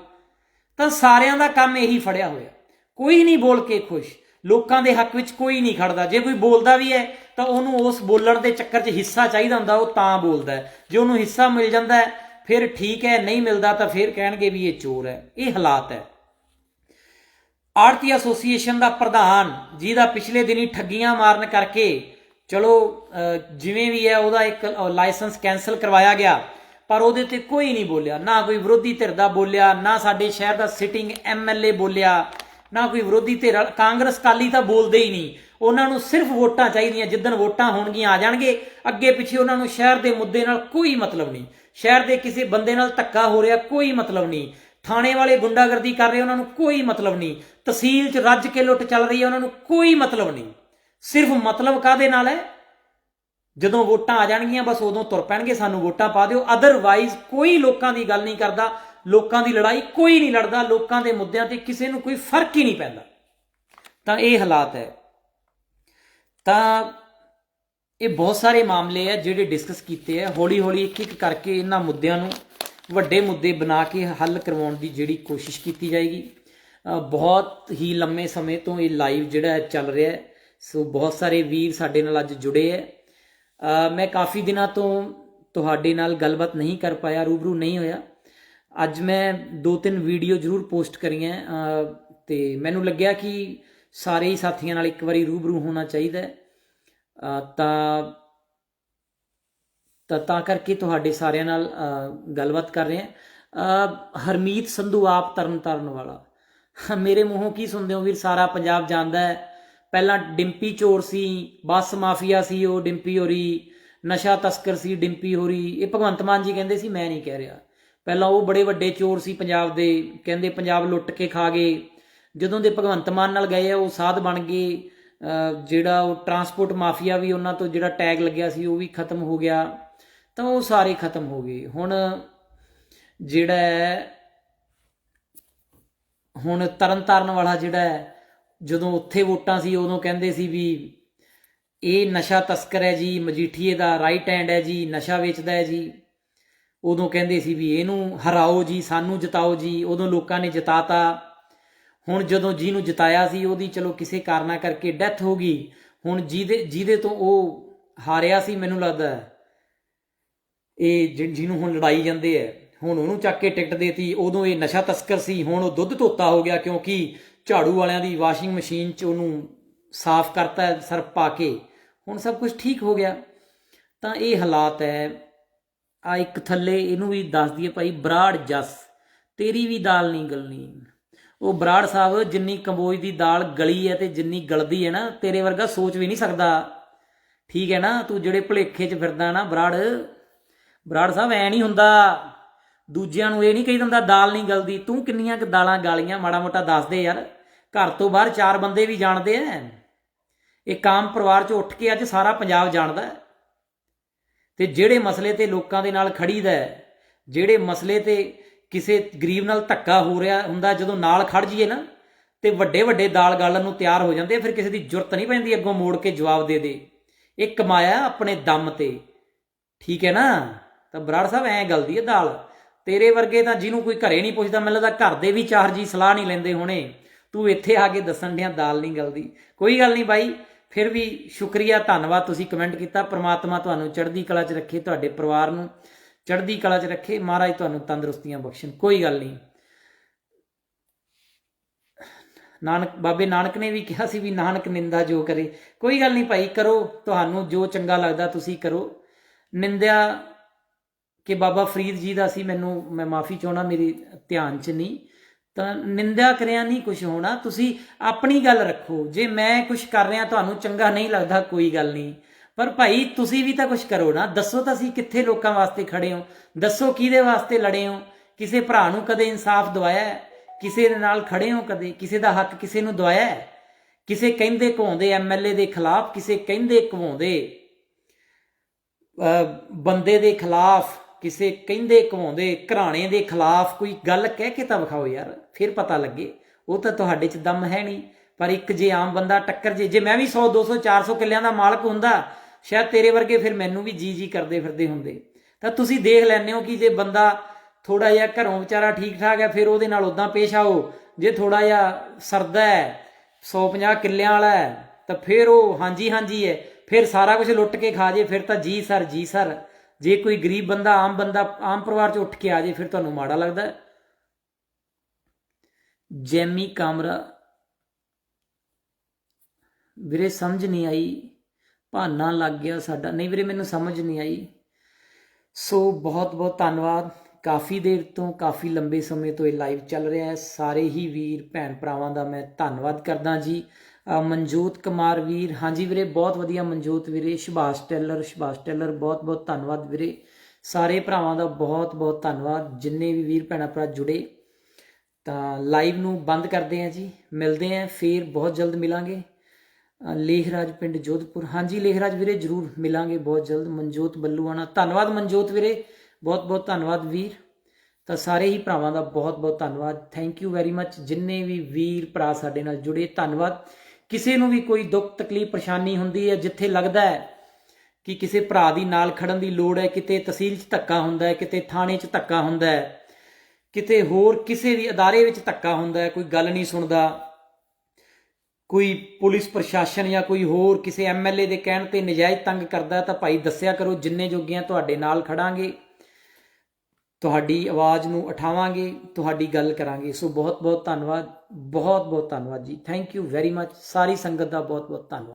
ਤਾਂ ਸਾਰਿਆਂ ਦਾ ਕੰਮ ਇਹੀ ਫੜਿਆ ਹੋਇਆ। ਕੋਈ ਨਹੀਂ ਬੋਲ ਕੇ ਖੁਸ਼। ਲੋਕਾਂ ਦੇ ਹੱਕ ਵਿੱਚ ਕੋਈ ਨਹੀਂ ਖੜਦਾ। ਜੇ ਕੋਈ ਬੋਲਦਾ ਵੀ ਹੈ, ਤਾਂ ਉਹਨੂੰ ਉਸ ਬੋਲਣ ਦੇ ਚੱਕਰ 'ਚ ਹਿੱਸਾ ਚਾਹੀਦਾ ਹੁੰਦਾ, ਉਹ ਤਾਂ ਬੋਲਦਾ ਜੇ ਉਹਨੂੰ ਹਿੱਸਾ ਮਿਲ ਜਾਂਦਾ ਹੈ, ਫਿਰ ਠੀਕ ਹੈ, ਨਹੀਂ ਮਿਲਦਾ ਤਾਂ ਫਿਰ ਕਹਿਣਗੇ ਵੀ ਇਹ ਚੋਰ ਹੈ, ਇਹ ਹਾਲਾਤ ਹੈ। ਆੜਤੀ ਐਸੋਸੀਏਸ਼ਨ ਦਾ ਪ੍ਰਧਾਨ, ਜਿਹਦਾ ਪਿਛਲੇ ਦਿਨੀ ਠੱਗੀਆਂ ਮਾਰਨ ਕਰਕੇ, ਚਲੋ ਜਿਵੇਂ ਵੀ ਹੈ, ਉਹਦਾ ਇੱਕ ਲਾਇਸੈਂਸ ਕੈਨਸਲ ਕਰਵਾਇਆ ਗਿਆ, ਪਰ ਉਹਦੇ ਤੇ ਕੋਈ ਨਹੀਂ ਬੋਲਿਆ। ਨਾ ਕੋਈ ਵਿਰੋਧੀ ਧਿਰ ਦਾ ਬੋਲਿਆ, ਨਾ ਸਾਡੇ ਸ਼ਹਿਰ ਦਾ ਸਿਟਿੰਗ ਐਮਐਲਏ ਬੋਲਿਆ। ਨਾ ਕੋਈ ਵਿਰੋਧੀ ਧਿਰ, ਕਾਂਗਰਸ ਕਾਲੀ ਤਾਂ ਬੋਲਦੇ ਹੀ ਨਹੀਂ। ਉਹਨਾਂ ਨੂੰ ਸਿਰਫ ਵੋਟਾਂ ਚਾਹੀਦੀਆਂ, ਜਿੱਦਣ ਵੋਟਾਂ ਹੋਣਗੀਆਂ ਆ ਜਾਣਗੇ, ਅੱਗੇ ਪਿੱਛੇ ਉਹਨਾਂ ਨੂੰ ਸ਼ਹਿਰ ਦੇ ਮੁੱਦੇ ਨਾਲ ਕੋਈ ਮਤਲਬ ਨਹੀਂ। ਸ਼ਹਿਰ ਦੇ ਕਿਸੇ ਬੰਦੇ ਨਾਲ ਧੱਕਾ ਹੋ ਰਿਹਾ, ਕੋਈ ਮਤਲਬ ਨਹੀਂ। ਥਾਣੇ ਵਾਲੇ ਗੁੰਡਾਗਰਦੀ ਕਰ ਰਹੇ, ਉਹਨਾਂ ਨੂੰ ਕੋਈ ਮਤਲਬ ਨਹੀਂ। ਤਹਿਸੀਲ 'ਚ ਰੱਜ ਕੇ ਲੁੱਟ ਚੱਲ ਰਹੀ ਹੈ, ਉਹਨਾਂ ਨੂੰ ਕੋਈ ਮਤਲਬ ਨਹੀਂ। ਸਿਰਫ ਮਤਲਬ ਕਾਦੇ ਨਾਲ ਹੈ? ਜਦੋਂ ਵੋਟਾਂ ਆ ਜਾਣਗੀਆਂ, ਬਸ ਉਦੋਂ ਤੁਰ ਪੈਣਗੇ, ਸਾਨੂੰ ਵੋਟਾਂ ਪਾ ਦਿਓ। ਅਦਰਵਾਈਜ਼ ਕੋਈ ਲੋਕਾਂ ਦੀ ਗੱਲ ਨਹੀਂ ਕਰਦਾ। ਲੋਕਾਂ ਦੀ ਲੜਾਈ ਕੋਈ ਨਹੀਂ ਲੜਦਾ, ਲੋਕਾਂ ਦੇ ਮੁੱਦਿਆਂ ਤੇ ਕਿਸੇ ਨੂੰ ਕੋਈ ਫ਼ਰਕ ਹੀ ਨਹੀਂ ਪੈਂਦਾ। ਤਾਂ ਇਹ ਹਾਲਾਤ ਹੈ। ਤਾਂ ਇਹ ਬਹੁਤ ਸਾਰੇ ਮਾਮਲੇ ਆ ਜਿਹੜੇ ਡਿਸਕਸ ਕੀਤੇ ਆ। ਹੌਲੀ ਹੌਲੀ ਇੱਕ ਇੱਕ ਕਰਕੇ ਇਹਨਾਂ ਮੁੱਦਿਆਂ ਨੂੰ ਵੱਡੇ ਮੁੱਦੇ ਬਣਾ ਕੇ ਹੱਲ ਕਰਵਾਉਣ ਦੀ ਜਿਹੜੀ ਕੋਸ਼ਿਸ਼ ਕੀਤੀ ਜਾਏਗੀ। ਬਹੁਤ ਹੀ ਲੰਮੇ ਸਮੇਂ ਤੋਂ ਇਹ ਲਾਈਵ ਜਿਹੜਾ ਚੱਲ ਰਿਹਾ ਹੈ। ਸੋ ਬਹੁਤ ਸਾਰੇ ਵੀਰ ਸਾਡੇ ਨਾਲ ਅੱਜ ਜੁੜੇ ਹੈ। ਮੈਂ ਕਾਫੀ ਦਿਨਾਂ ਤੋਂ ਤੁਹਾਡੇ ਨਾਲ ਗੱਲਬਾਤ ਨਹੀਂ ਕਰ ਪਾਇਆ, ਰੂਬਰੂ ਨਹੀਂ ਹੋਇਆ। ਅੱਜ ਮੈਂ ਦੋ ਤਿੰਨ ਵੀਡੀਓ ਜ਼ਰੂਰ ਪੋਸਟ ਕਰੀਆਂ ਅ, ਤੇ ਮੈਨੂੰ ਲੱਗਿਆ ਕਿ ਸਾਰੇ ਹੀ ਸਾਥੀਆਂ ਨਾਲ ਇੱਕ ਵਾਰੀ ਰੂਬਰੂ ਹੋਣਾ ਚਾਹੀਦਾ ਤਾਂ ਤਾਂ ਤਾਂ ਕਰਕੇ ਤੁਹਾਡੇ ਸਾਰਿਆਂ ਨਾਲ ਗੱਲਬਾਤ ਕਰ ਰਹੇ ਹਾਂ। ਹਰਮੀਤ ਸੰਧੂ ਆਪ ਤਰਨ ਤਾਰਨ ਵਾਲਾ ਮੇਰੇ ਮੂੰਹੋਂ ਕੀ ਸੁਣਦੇ ਹੋ ਵੀਰ? ਸਾਰਾ ਪੰਜਾਬ ਜਾਣਦਾ ਹੈ। ਪਹਿਲਾਂ ਡਿੰਪੀ ਚੋਰ ਸੀ ਬੱਸ ਮਾਫੀਆ ਸੀ ਉਹ ਡਿੰਪੀ ਹੋਰੀ ਨਸ਼ਾ ਤਸਕਰ ਸੀ ਡਿੰਪੀ ਹੋਰੀ। ਇਹ ਭਗਵੰਤ ਮਾਨ ਜੀ ਕਹਿੰਦੇ ਸੀ ਮੈਂ ਨਹੀਂ ਕਹਿ ਰਿਹਾ। ਪਹਿਲਾਂ ਉਹ ਬੜੇ ਵੱਡੇ ਚੋਰ ਸੀ ਪੰਜਾਬ ਦੇ, ਕਹਿੰਦੇ ਪੰਜਾਬ ਲੁੱਟ ਕੇ ਖਾ ਗਏ। ਜਦੋਂ ਦੇ ਭਗਵੰਤ ਮਾਨ ਨਾਲ ਗਏ ਆ, ਉਹ ਸਾਧ ਬਣ ਗਏ। ਜਿਹੜਾ ਉਹ ਟਰਾਂਸਪੋਰਟ ਮਾਫੀਆ ਵੀ ਉਹਨਾਂ ਤੋਂ ਜਿਹੜਾ ਟੈਗ ਲੱਗਿਆ ਸੀ, ਉਹ ਵੀ ਖਤਮ ਹੋ ਗਿਆ। ਤਾਂ ਉਹ ਸਾਰੇ ਖਤਮ ਹੋ ਗਏ। ਹੁਣ ਜਿਹੜਾ ਹੁਣ ਤਰਨ ਤਾਰਨ ਵਾਲਾ ਜਿਹੜਾ ਜਦੋਂ ਉੱਥੇ ਵੋਟਾਂ ਸੀ, ਉਦੋਂ ਕਹਿੰਦੇ ਸੀ ਵੀ ਇਹ ਨਸ਼ਾ ਤਸਕਰ ਹੈ ਜੀ, ਮਜੀਠੀਏ ਦਾ ਰਾਈਟ ਹੈਂਡ ਹੈ ਜੀ, ਨਸ਼ਾ ਵੇਚਦਾ ਹੈ ਜੀ। ਉਦੋਂ ਕਹਿੰਦੇ ਸੀ ਵੀ ਇਹਨੂੰ ਹਰਾਓ ਜੀ, ਸਾਨੂੰ ਜਿਤਾਓ ਜੀ। ਉਦੋਂ ਲੋਕਾਂ ਨੇ ਜਿਤਾਤਾ। ਹੁਣ ਜਦੋਂ ਜਿਹਨੂੰ ਜਿਤਾਇਆ ਸੀ, ਉਹਦੀ ਚਲੋ ਕਿਸੇ ਕਾਰਨਾ ਕਰਕੇ ਡੈਥ ਹੋ ਗਈ। ਹੁਣ ਜਿਹਦੇ ਜਿਹਦੇ ਤੋਂ ਉਹ ਹਾਰਿਆ ਸੀ, ਮੈਨੂੰ ਲੱਗਦਾ ਇਹ ਜਿ- ਜਿਹਨੂੰ ਹੁਣ ਲੜਾਈ ਜਾਂਦੇ ਐ ਹੁਣ ਉਹਨੂੰ ਚੱਕ ਕੇ ਟਿਕਟ ਦੇਤੀ ਉਦੋਂ ਇਹ ਨਸ਼ਾ ਤਸਕਰ ਸੀ, ਹੁਣ ਉਹ ਦੁੱਧ ਧੋਤਾ ਹੋ ਗਿਆ ਕਿਉਂਕਿ ਝਾੜੂ ਵਾਲਿਆਂ ਦੀ ਵਾਸ਼ਿੰਗ ਮਸ਼ੀਨ 'ਚ ਉਹਨੂੰ ਸਾਫ਼ ਕਰਤਾ ਹੈ ਸਰਫ ਪਾ ਕੇ। ਹੁਣ ਸਭ ਕੁਝ ਠੀਕ ਹੋ ਗਿਆ। ਤਾਂ ਇਹ ਹਾਲਾਤ ਹੈ ਆ ਇੱਕ ਥੱਲੇ ਇਹਨੂੰ ਵੀ ਦੱਸ ਦਈਏ ਭਾਈ, ਬਰਾੜ ਜਸ। ਤੇਰੀ ਵੀ ਦਾਲ ਨਹੀਂ ਗਲਣੀ। ਉਹ ਬਰਾੜ ਸਾਹਿਬ ਜਿੰਨੀ ਕੰਬੋਜ ਦੀ ਦਾਲ ਗਲੀ ਹੈ ਤੇ ਜਿੰਨੀ ਗਲਦੀ ਹੈ ਨਾ, ਤੇਰੇ ਵਰਗਾ ਸੋਚ ਵੀ ਨਹੀਂ ਸਕਦਾ। ਠੀਕ ਹੈ ਨਾ, ਤੂੰ ਜਿਹੜੇ ਭੁਲੇਖੇ 'ਚ ਫਿਰਦਾ ਨਾ ਬਰਾੜ ਬਰਾੜ ਸਾਹਿਬ ਐ ਨਹੀਂ ਹੁੰਦਾ। ਦੂਜਿਆਂ ਨੂੰ ਇਹ ਨਹੀਂ ਕਹੀ ਦਿੰਦਾ, ਦਾਲ ਨਹੀਂ ਗਲਦੀ। ਤੂੰ ਕਿੰਨੀਆਂ ਕੁ ਦਾਲਾਂ ਗਾਲੀਆਂ, ਮਾੜਾ ਮੋਟਾ ਦੱਸ ਦੇ ਯਾਰ। ਘਰ ਤੋਂ ਬਾਹਰ ਚਾਰ ਬੰਦੇ ਵੀ ਜਾਣਦੇ ਐ। ਇਹ ਕਾਮ ਪਰਿਵਾਰ ਚ ਉੱਠ ਕੇ ਅੱਜ ਸਾਰਾ ਪੰਜਾਬ ਜਾਣਦਾ। ਹੈ। ਤੇ ਜਿਹੜੇ ਮਸਲੇ ਤੇ ਲੋਕਾਂ ਦੇ ਨਾਲ ਖੜੀਦਾ ਹੈ, ਜਿਹੜੇ ਮਸਲੇ ਤੇ ਕਿਸੇ ਗਰੀਬ ਨਾਲ ਧੱਕਾ ਹੋ ਰਿਹਾ ਹੁੰਦਾ ਜਦੋਂ ਨਾਲ ਖੜ ਜਾਈਏ ਨਾ ਤੇ ਵੱਡੇ ਵੱਡੇ ਦਾਲ ਗਾਲਣ ਨੂੰ ਤਿਆਰ ਹੋ ਜਾਂਦੇ ਫਿਰ ਕਿਸੇ ਦੀ ਜ਼ਰੂਰਤ ਨਹੀਂ ਪੈਂਦੀ ਅੱਗੋਂ ਮੋੜ ਕੇ ਜਵਾਬ ਦੇ ਦੇ। ਇਹ ਕਮਾਇਆ ਆਪਣੇ ਦਮ ਤੇ। ਠੀਕ ਹੈ ਨਾ? ਤਾਂ ਬਰਾੜ ਸਾਹਿਬ ਐਂ ਗਲਦੀ ਹੈ ਦਾਲ। ਤੇਰੇ ਵਰਗੇ ਤਾਂ ਜਿਹਨੂੰ ਕੋਈ ਘਰੇ ਨਹੀਂ ਪੁੱਛਦਾ ਮੈਨੂੰ ਲੱਗਦਾ ਘਰ ਦੇ ਵੀ ਚਾਰ ਜੀ ਸਲਾਹ ਨਹੀਂ ਲੈਂਦੇ ਹੋਣੇ। ਤੂੰ ਇੱਥੇ ਆ ਕੇ ਦੱਸਣ ਡਿਆ ਦਾਲ ਨਹੀਂ ਗਲਦੀ। ਕੋਈ ਗੱਲ ਨਹੀਂ ਬਾਈ ਫਿਰ ਵੀ ਸ਼ੁਕਰੀਆ, ਧੰਨਵਾਦ ਤੁਸੀਂ ਕਮੈਂਟ ਕੀਤਾ। ਪ੍ਰਮਾਤਮਾ ਤੁਹਾਨੂੰ ਚੜ੍ਹਦੀ ਕਲਾ 'ਚ ਰੱਖੇ, ਤੁਹਾਡੇ ਪਰਿਵਾਰ ਨੂੰ ਚੜ੍ਹਦੀ ਕਲਾ 'ਚ ਰੱਖੇ। ਮਹਾਰਾਜ ਤੁਹਾਨੂੰ ਤੰਦਰੁਸਤੀਆਂ ਬਖਸ਼ਣ, ਕੋਈ ਗੱਲ ਨਹੀਂ। ਨਾਨਕ, ਬਾਬੇ ਨਾਨਕ ਨੇ ਵੀ ਕਿਹਾ ਸੀ ਵੀ ਨਾਨਕ ਨਿੰਦਾ ਜੋ ਕਰੇ। ਕੋਈ ਗੱਲ ਨਹੀਂ ਭਾਈ, ਕਰੋ। ਤੁਹਾਨੂੰ ਜੋ ਚੰਗਾ ਲੱਗਦਾ ਤੁਸੀਂ ਕਰੋ। ਨਿੰਦਿਆ ਕਿ ਬਾਬਾ ਫਰੀਦ ਜੀ ਦਾ ਸੀ, ਮੈਨੂੰ, ਮੈਂ ਮਾਫੀ ਚਾਹਣਾ ਮੇਰੀ ਧਿਆਨ 'ਚ ਨਹੀਂ। ਤਾਂ ਨਿੰਦਿਆ ਕਰਿਆ ਨਹੀਂ ਕੁਝ ਹੋਣਾ। ਤੁਸੀਂ ਆਪਣੀ ਗੱਲ ਰੱਖੋ। ਜੇ ਮੈਂ ਕੁਝ ਕਰ ਰਿਹਾ, ਤੁਹਾਨੂੰ ਚੰਗਾ ਨਹੀਂ ਲੱਗਦਾ, ਕੋਈ ਗੱਲ ਨਹੀਂ। ਪਰ ਭਾਈ, ਤੁਸੀਂ ਵੀ ਤਾਂ ਕੁਝ ਕਰੋ ਨਾ। ਦੱਸੋ ਤਾਂ ਅਸੀਂ ਕਿੱਥੇ ਲੋਕਾਂ ਵਾਸਤੇ ਖੜੇ ਹੋ। ਦੱਸੋ ਕਿਹਦੇ ਵਾਸਤੇ ਲੜੇ ਹੋ। ਕਿਸੇ ਭਰਾ ਨੂੰ ਕਦੇ ਇਨਸਾਫ ਦਵਾਇਆ ਕਿਸੇ ਦੇ ਨਾਲ ਖੜੇ ਹੋ ਕਦੇ? ਕਿਸੇ ਦਾ ਹੱਕ ਕਿਸੇ ਨੂੰ ਦਵਾਇਆ ਕਿਸੇ ਕਹਿੰਦੇ ਘਵਾਉਂਦੇ ਐਮਐਲਏ ਦੇ ਖਿਲਾਫ, ਕਿਸੇ ਕਹਿੰਦੇ ਘਵਾਉਂਦੇ, ਅਹ ਬੰਦੇ ਦੇ ਖਿਲਾਫ ਕਿਸੇ ਕਹਿੰਦੇ ਘਵਾਉਂਦੇ ਘਰਾਣੇ ਦੇ ਖਿਲਾਫ ਕੋਈ ਗੱਲ ਕਹਿ ਕੇ ਤਾਂ ਵਿਖਾਓ ਯਾਰ, ਫਿਰ ਪਤਾ ਲੱਗੇ। ਉਹ ਤਾਂ ਤੁਹਾਡੇ 'ਚ ਦਮ ਹੈ ਨਹੀਂ। ਪਰ ਇੱਕ ਜੇ ਆਮ ਬੰਦਾ ਟੱਕਰ ਜੇ ਜੇ ਮੈਂ ਵੀ 100 200 400 ਕਿੱਲਿਆਂ ਦਾ ਮਾਲਕ ਹੁੰਦਾ, ਸ਼ਾਇਦ ਤੇਰੇ ਵਰਗੇ ਫਿਰ ਮੈਨੂੰ ਵੀ ਜੀ ਜੀ ਕਰਦੇ ਫਿਰਦੇ ਹੁੰਦੇ। ਤਾਂ ਤੁਸੀਂ ਦੇਖ ਲੈਂਦੇ ਹੋ ਕਿ ਜੇ ਬੰਦਾ ਥੋੜਾ ਜਿਹਾ ਘਰੋਂ ਵਿਚਾਰਾ ਠੀਕ ਠਾਕ ਹੈ, ਫਿਰ ਉਹਦੇ ਨਾਲ ਉਦਾਂ ਪੇਸ਼ ਆਓ। ਜੇ ਥੋੜਾ ਜਿਹਾ ਸਰਦਾ ਹੈ 150 ਕਿੱਲਿਆਂ ਵਾਲਾ ਹੈ, ਤਾਂ ਫਿਰ ਉਹ ਹਾਂਜੀ ਹਾਂਜੀ ਹੈ। ਫਿਰ ਸਾਰਾ ਕੁਝ ਲੁੱਟ ਕੇ ਖਾ ਜੇ, ਫਿਰ ਤਾਂ ਜੀ ਸਰ ਜੀ ਸਰ। ਜੇ ਕੋਈ ਗਰੀਬ ਬੰਦਾ, ਆਮ ਬੰਦਾ, ਆਮ ਪਰਿਵਾਰ ਚ ਉੱਠ ਕੇ ਆ ਜੇ, ਫਿਰ ਤੁਹਾਨੂੰ ਮਾੜਾ ਲੱਗਦਾ ਜੈਮੀ ਕਾਮਰਾ, ਵੀਰੇ ਸਮਝ ਨਹੀਂ ਆਈ ਭਾਨਾ ਲੱਗ ਗਿਆ ਸਾਡਾ। ਨਹੀਂ ਵੀਰੇ, ਮੈਨੂੰ ਸਮਝ ਨਹੀਂ ਆਈ। ਸੋ ਬਹੁਤ ਬਹੁਤ ਧੰਨਵਾਦ। ਕਾਫੀ ਦੇਰ ਤੋਂ ਕਾਫੀ ਲੰਬੇ ਸਮੇਂ ਤੋਂ ਇਹ ਲਾਈਵ ਚੱਲ ਰਿਹਾ ਹੈ। ਸਾਰੇ ਹੀ ਵੀਰ ਭੈਣ ਭਰਾਵਾਂ ਦਾ ਮੈਂ ਧੰਨਵਾਦ ਕਰਦਾ ਜੀ। ਮਨਜੋਤ ਕੁਮਾਰ ਵੀਰ। ਹਾਂਜੀ ਵੀਰੇ, ਬਹੁਤ ਵਧੀਆ ਮਨਜੋਤ ਵੀਰੇ, ਸੁਭਾਸ਼ ਟੈਲਰ ਸੁਭਾਸ਼ ਟੈਲਰ, ਬਹੁਤ ਬਹੁਤ ਧੰਨਵਾਦ ਵੀਰੇ। ਸਾਰੇ ਭਰਾਵਾਂ ਦਾ ਬਹੁਤ ਬਹੁਤ ਧੰਨਵਾਦ। ਜਿੰਨੇ ਵੀ ਵੀਰ ਭੈਣਾਂ ਭਰਾ ਜੁੜੇ, ਤਾਂ ਲਾਈਵ ਨੂੰ ਬੰਦ ਕਰਦੇ ਹਾਂ ਜੀ। ਮਿਲਦੇ ਹਾਂ, ਫੇਰ ਬਹੁਤ ਜਲਦ ਮਿਲਾਂਗੇ। ਲੇਹਰਾਜ ਪਿੰਡ ਜੋਧਪੁਰ। ਹਾਂਜੀ ਲੇਹਰਾਜ ਵੀਰੇ, ਜਰੂਰ ਮਿਲਾਂਗੇ ਬਹੁਤ ਜਲਦ। ਮਨਜੋਤ ਬੱਲੂਆਣਾ ਧੰਨਵਾਦ ਮਨਜੋਤ ਵੀਰੇ। ਬਹੁਤ ਬਹੁਤ ਧੰਨਵਾਦ ਵੀਰ। ਤਾਂ ਸਾਰੇ ਹੀ ਭਰਾਵਾਂ ਦਾ ਬਹੁਤ ਬਹੁਤ ਧੰਨਵਾਦ। ਥੈਂਕ ਯੂ ਵੈਰੀ ਮੱਚ ਜਿੰਨੇ ਵੀ ਵੀਰ ਭਰਾ ਸਾਡੇ ਨਾਲ ਜੁੜੇ, ਧੰਨਵਾਦ। ਕਿਸੇ ਨੂੰ ਵੀ ਕੋਈ ਦੁੱਖ, ਤਕਲੀਫ, ਪਰੇਸ਼ਾਨੀ ਹੁੰਦੀ ਹੈ, ਜਿੱਥੇ ਲੱਗਦਾ ਹੈ ਕਿ ਕਿਸੇ ਭਰਾ ਦੀ ਨਾਲ ਖੜਨ ਦੀ ਲੋੜ ਹੈ, ਕਿਤੇ ਤਹਿਸੀਲ 'ਚ ਧੱਕਾ ਹੁੰਦਾ ਹੈ, ਕਿਤੇ ਥਾਣੇ 'ਚ ਧੱਕਾ ਹੁੰਦਾ ਹੈ, ਕਿਤੇ ਹੋਰ ਕਿਸੇ ਵੀ ਅਦਾਰੇ ਵਿੱਚ ਧੱਕਾ ਹੁੰਦਾ ਹੈ, ਕੋਈ ਗੱਲ ਨਹੀਂ ਸੁਣਦਾ, ਕੋਈ ਪੁਲਿਸ ਪ੍ਰਸ਼ਾਸਨ ਜਾਂ ਕੋਈ ਹੋਰ ਕਿਸੇ ਐਮਐਲਏ ਦੇ ਕਹਿਣ ਤੇ ਨਜਾਇਜ਼ ਤੰਗ ਕਰਦਾ ਤਾਂ ਭਾਈ ਦੱਸਿਆ ਕਰੋ, ਜਿੰਨੇ ਜੋਗੀਆਂ ਤੁਹਾਡੇ ਨਾਲ ਖੜਾਂਗੇ ਤੁਹਾਡੀ ਆਵਾਜ਼ ਨੂੰ ਉਠਾਵਾਂਗੇ, ਤੁਹਾਡੀ ਗੱਲ ਕਰਾਂਗੇ। ਸੋ ਬਹੁਤ ਬਹੁਤ ਧੰਨਵਾਦ ਬਹੁਤ ਬਹੁਤ ਧੰਨਵਾਦ ਜੀ। ਥੈਂਕ ਯੂ ਵੈਰੀ ਮੱਚ ਸਾਰੀ ਸੰਗਤ ਦਾ ਬਹੁਤ ਬਹੁਤ ਧੰਨਵਾਦ।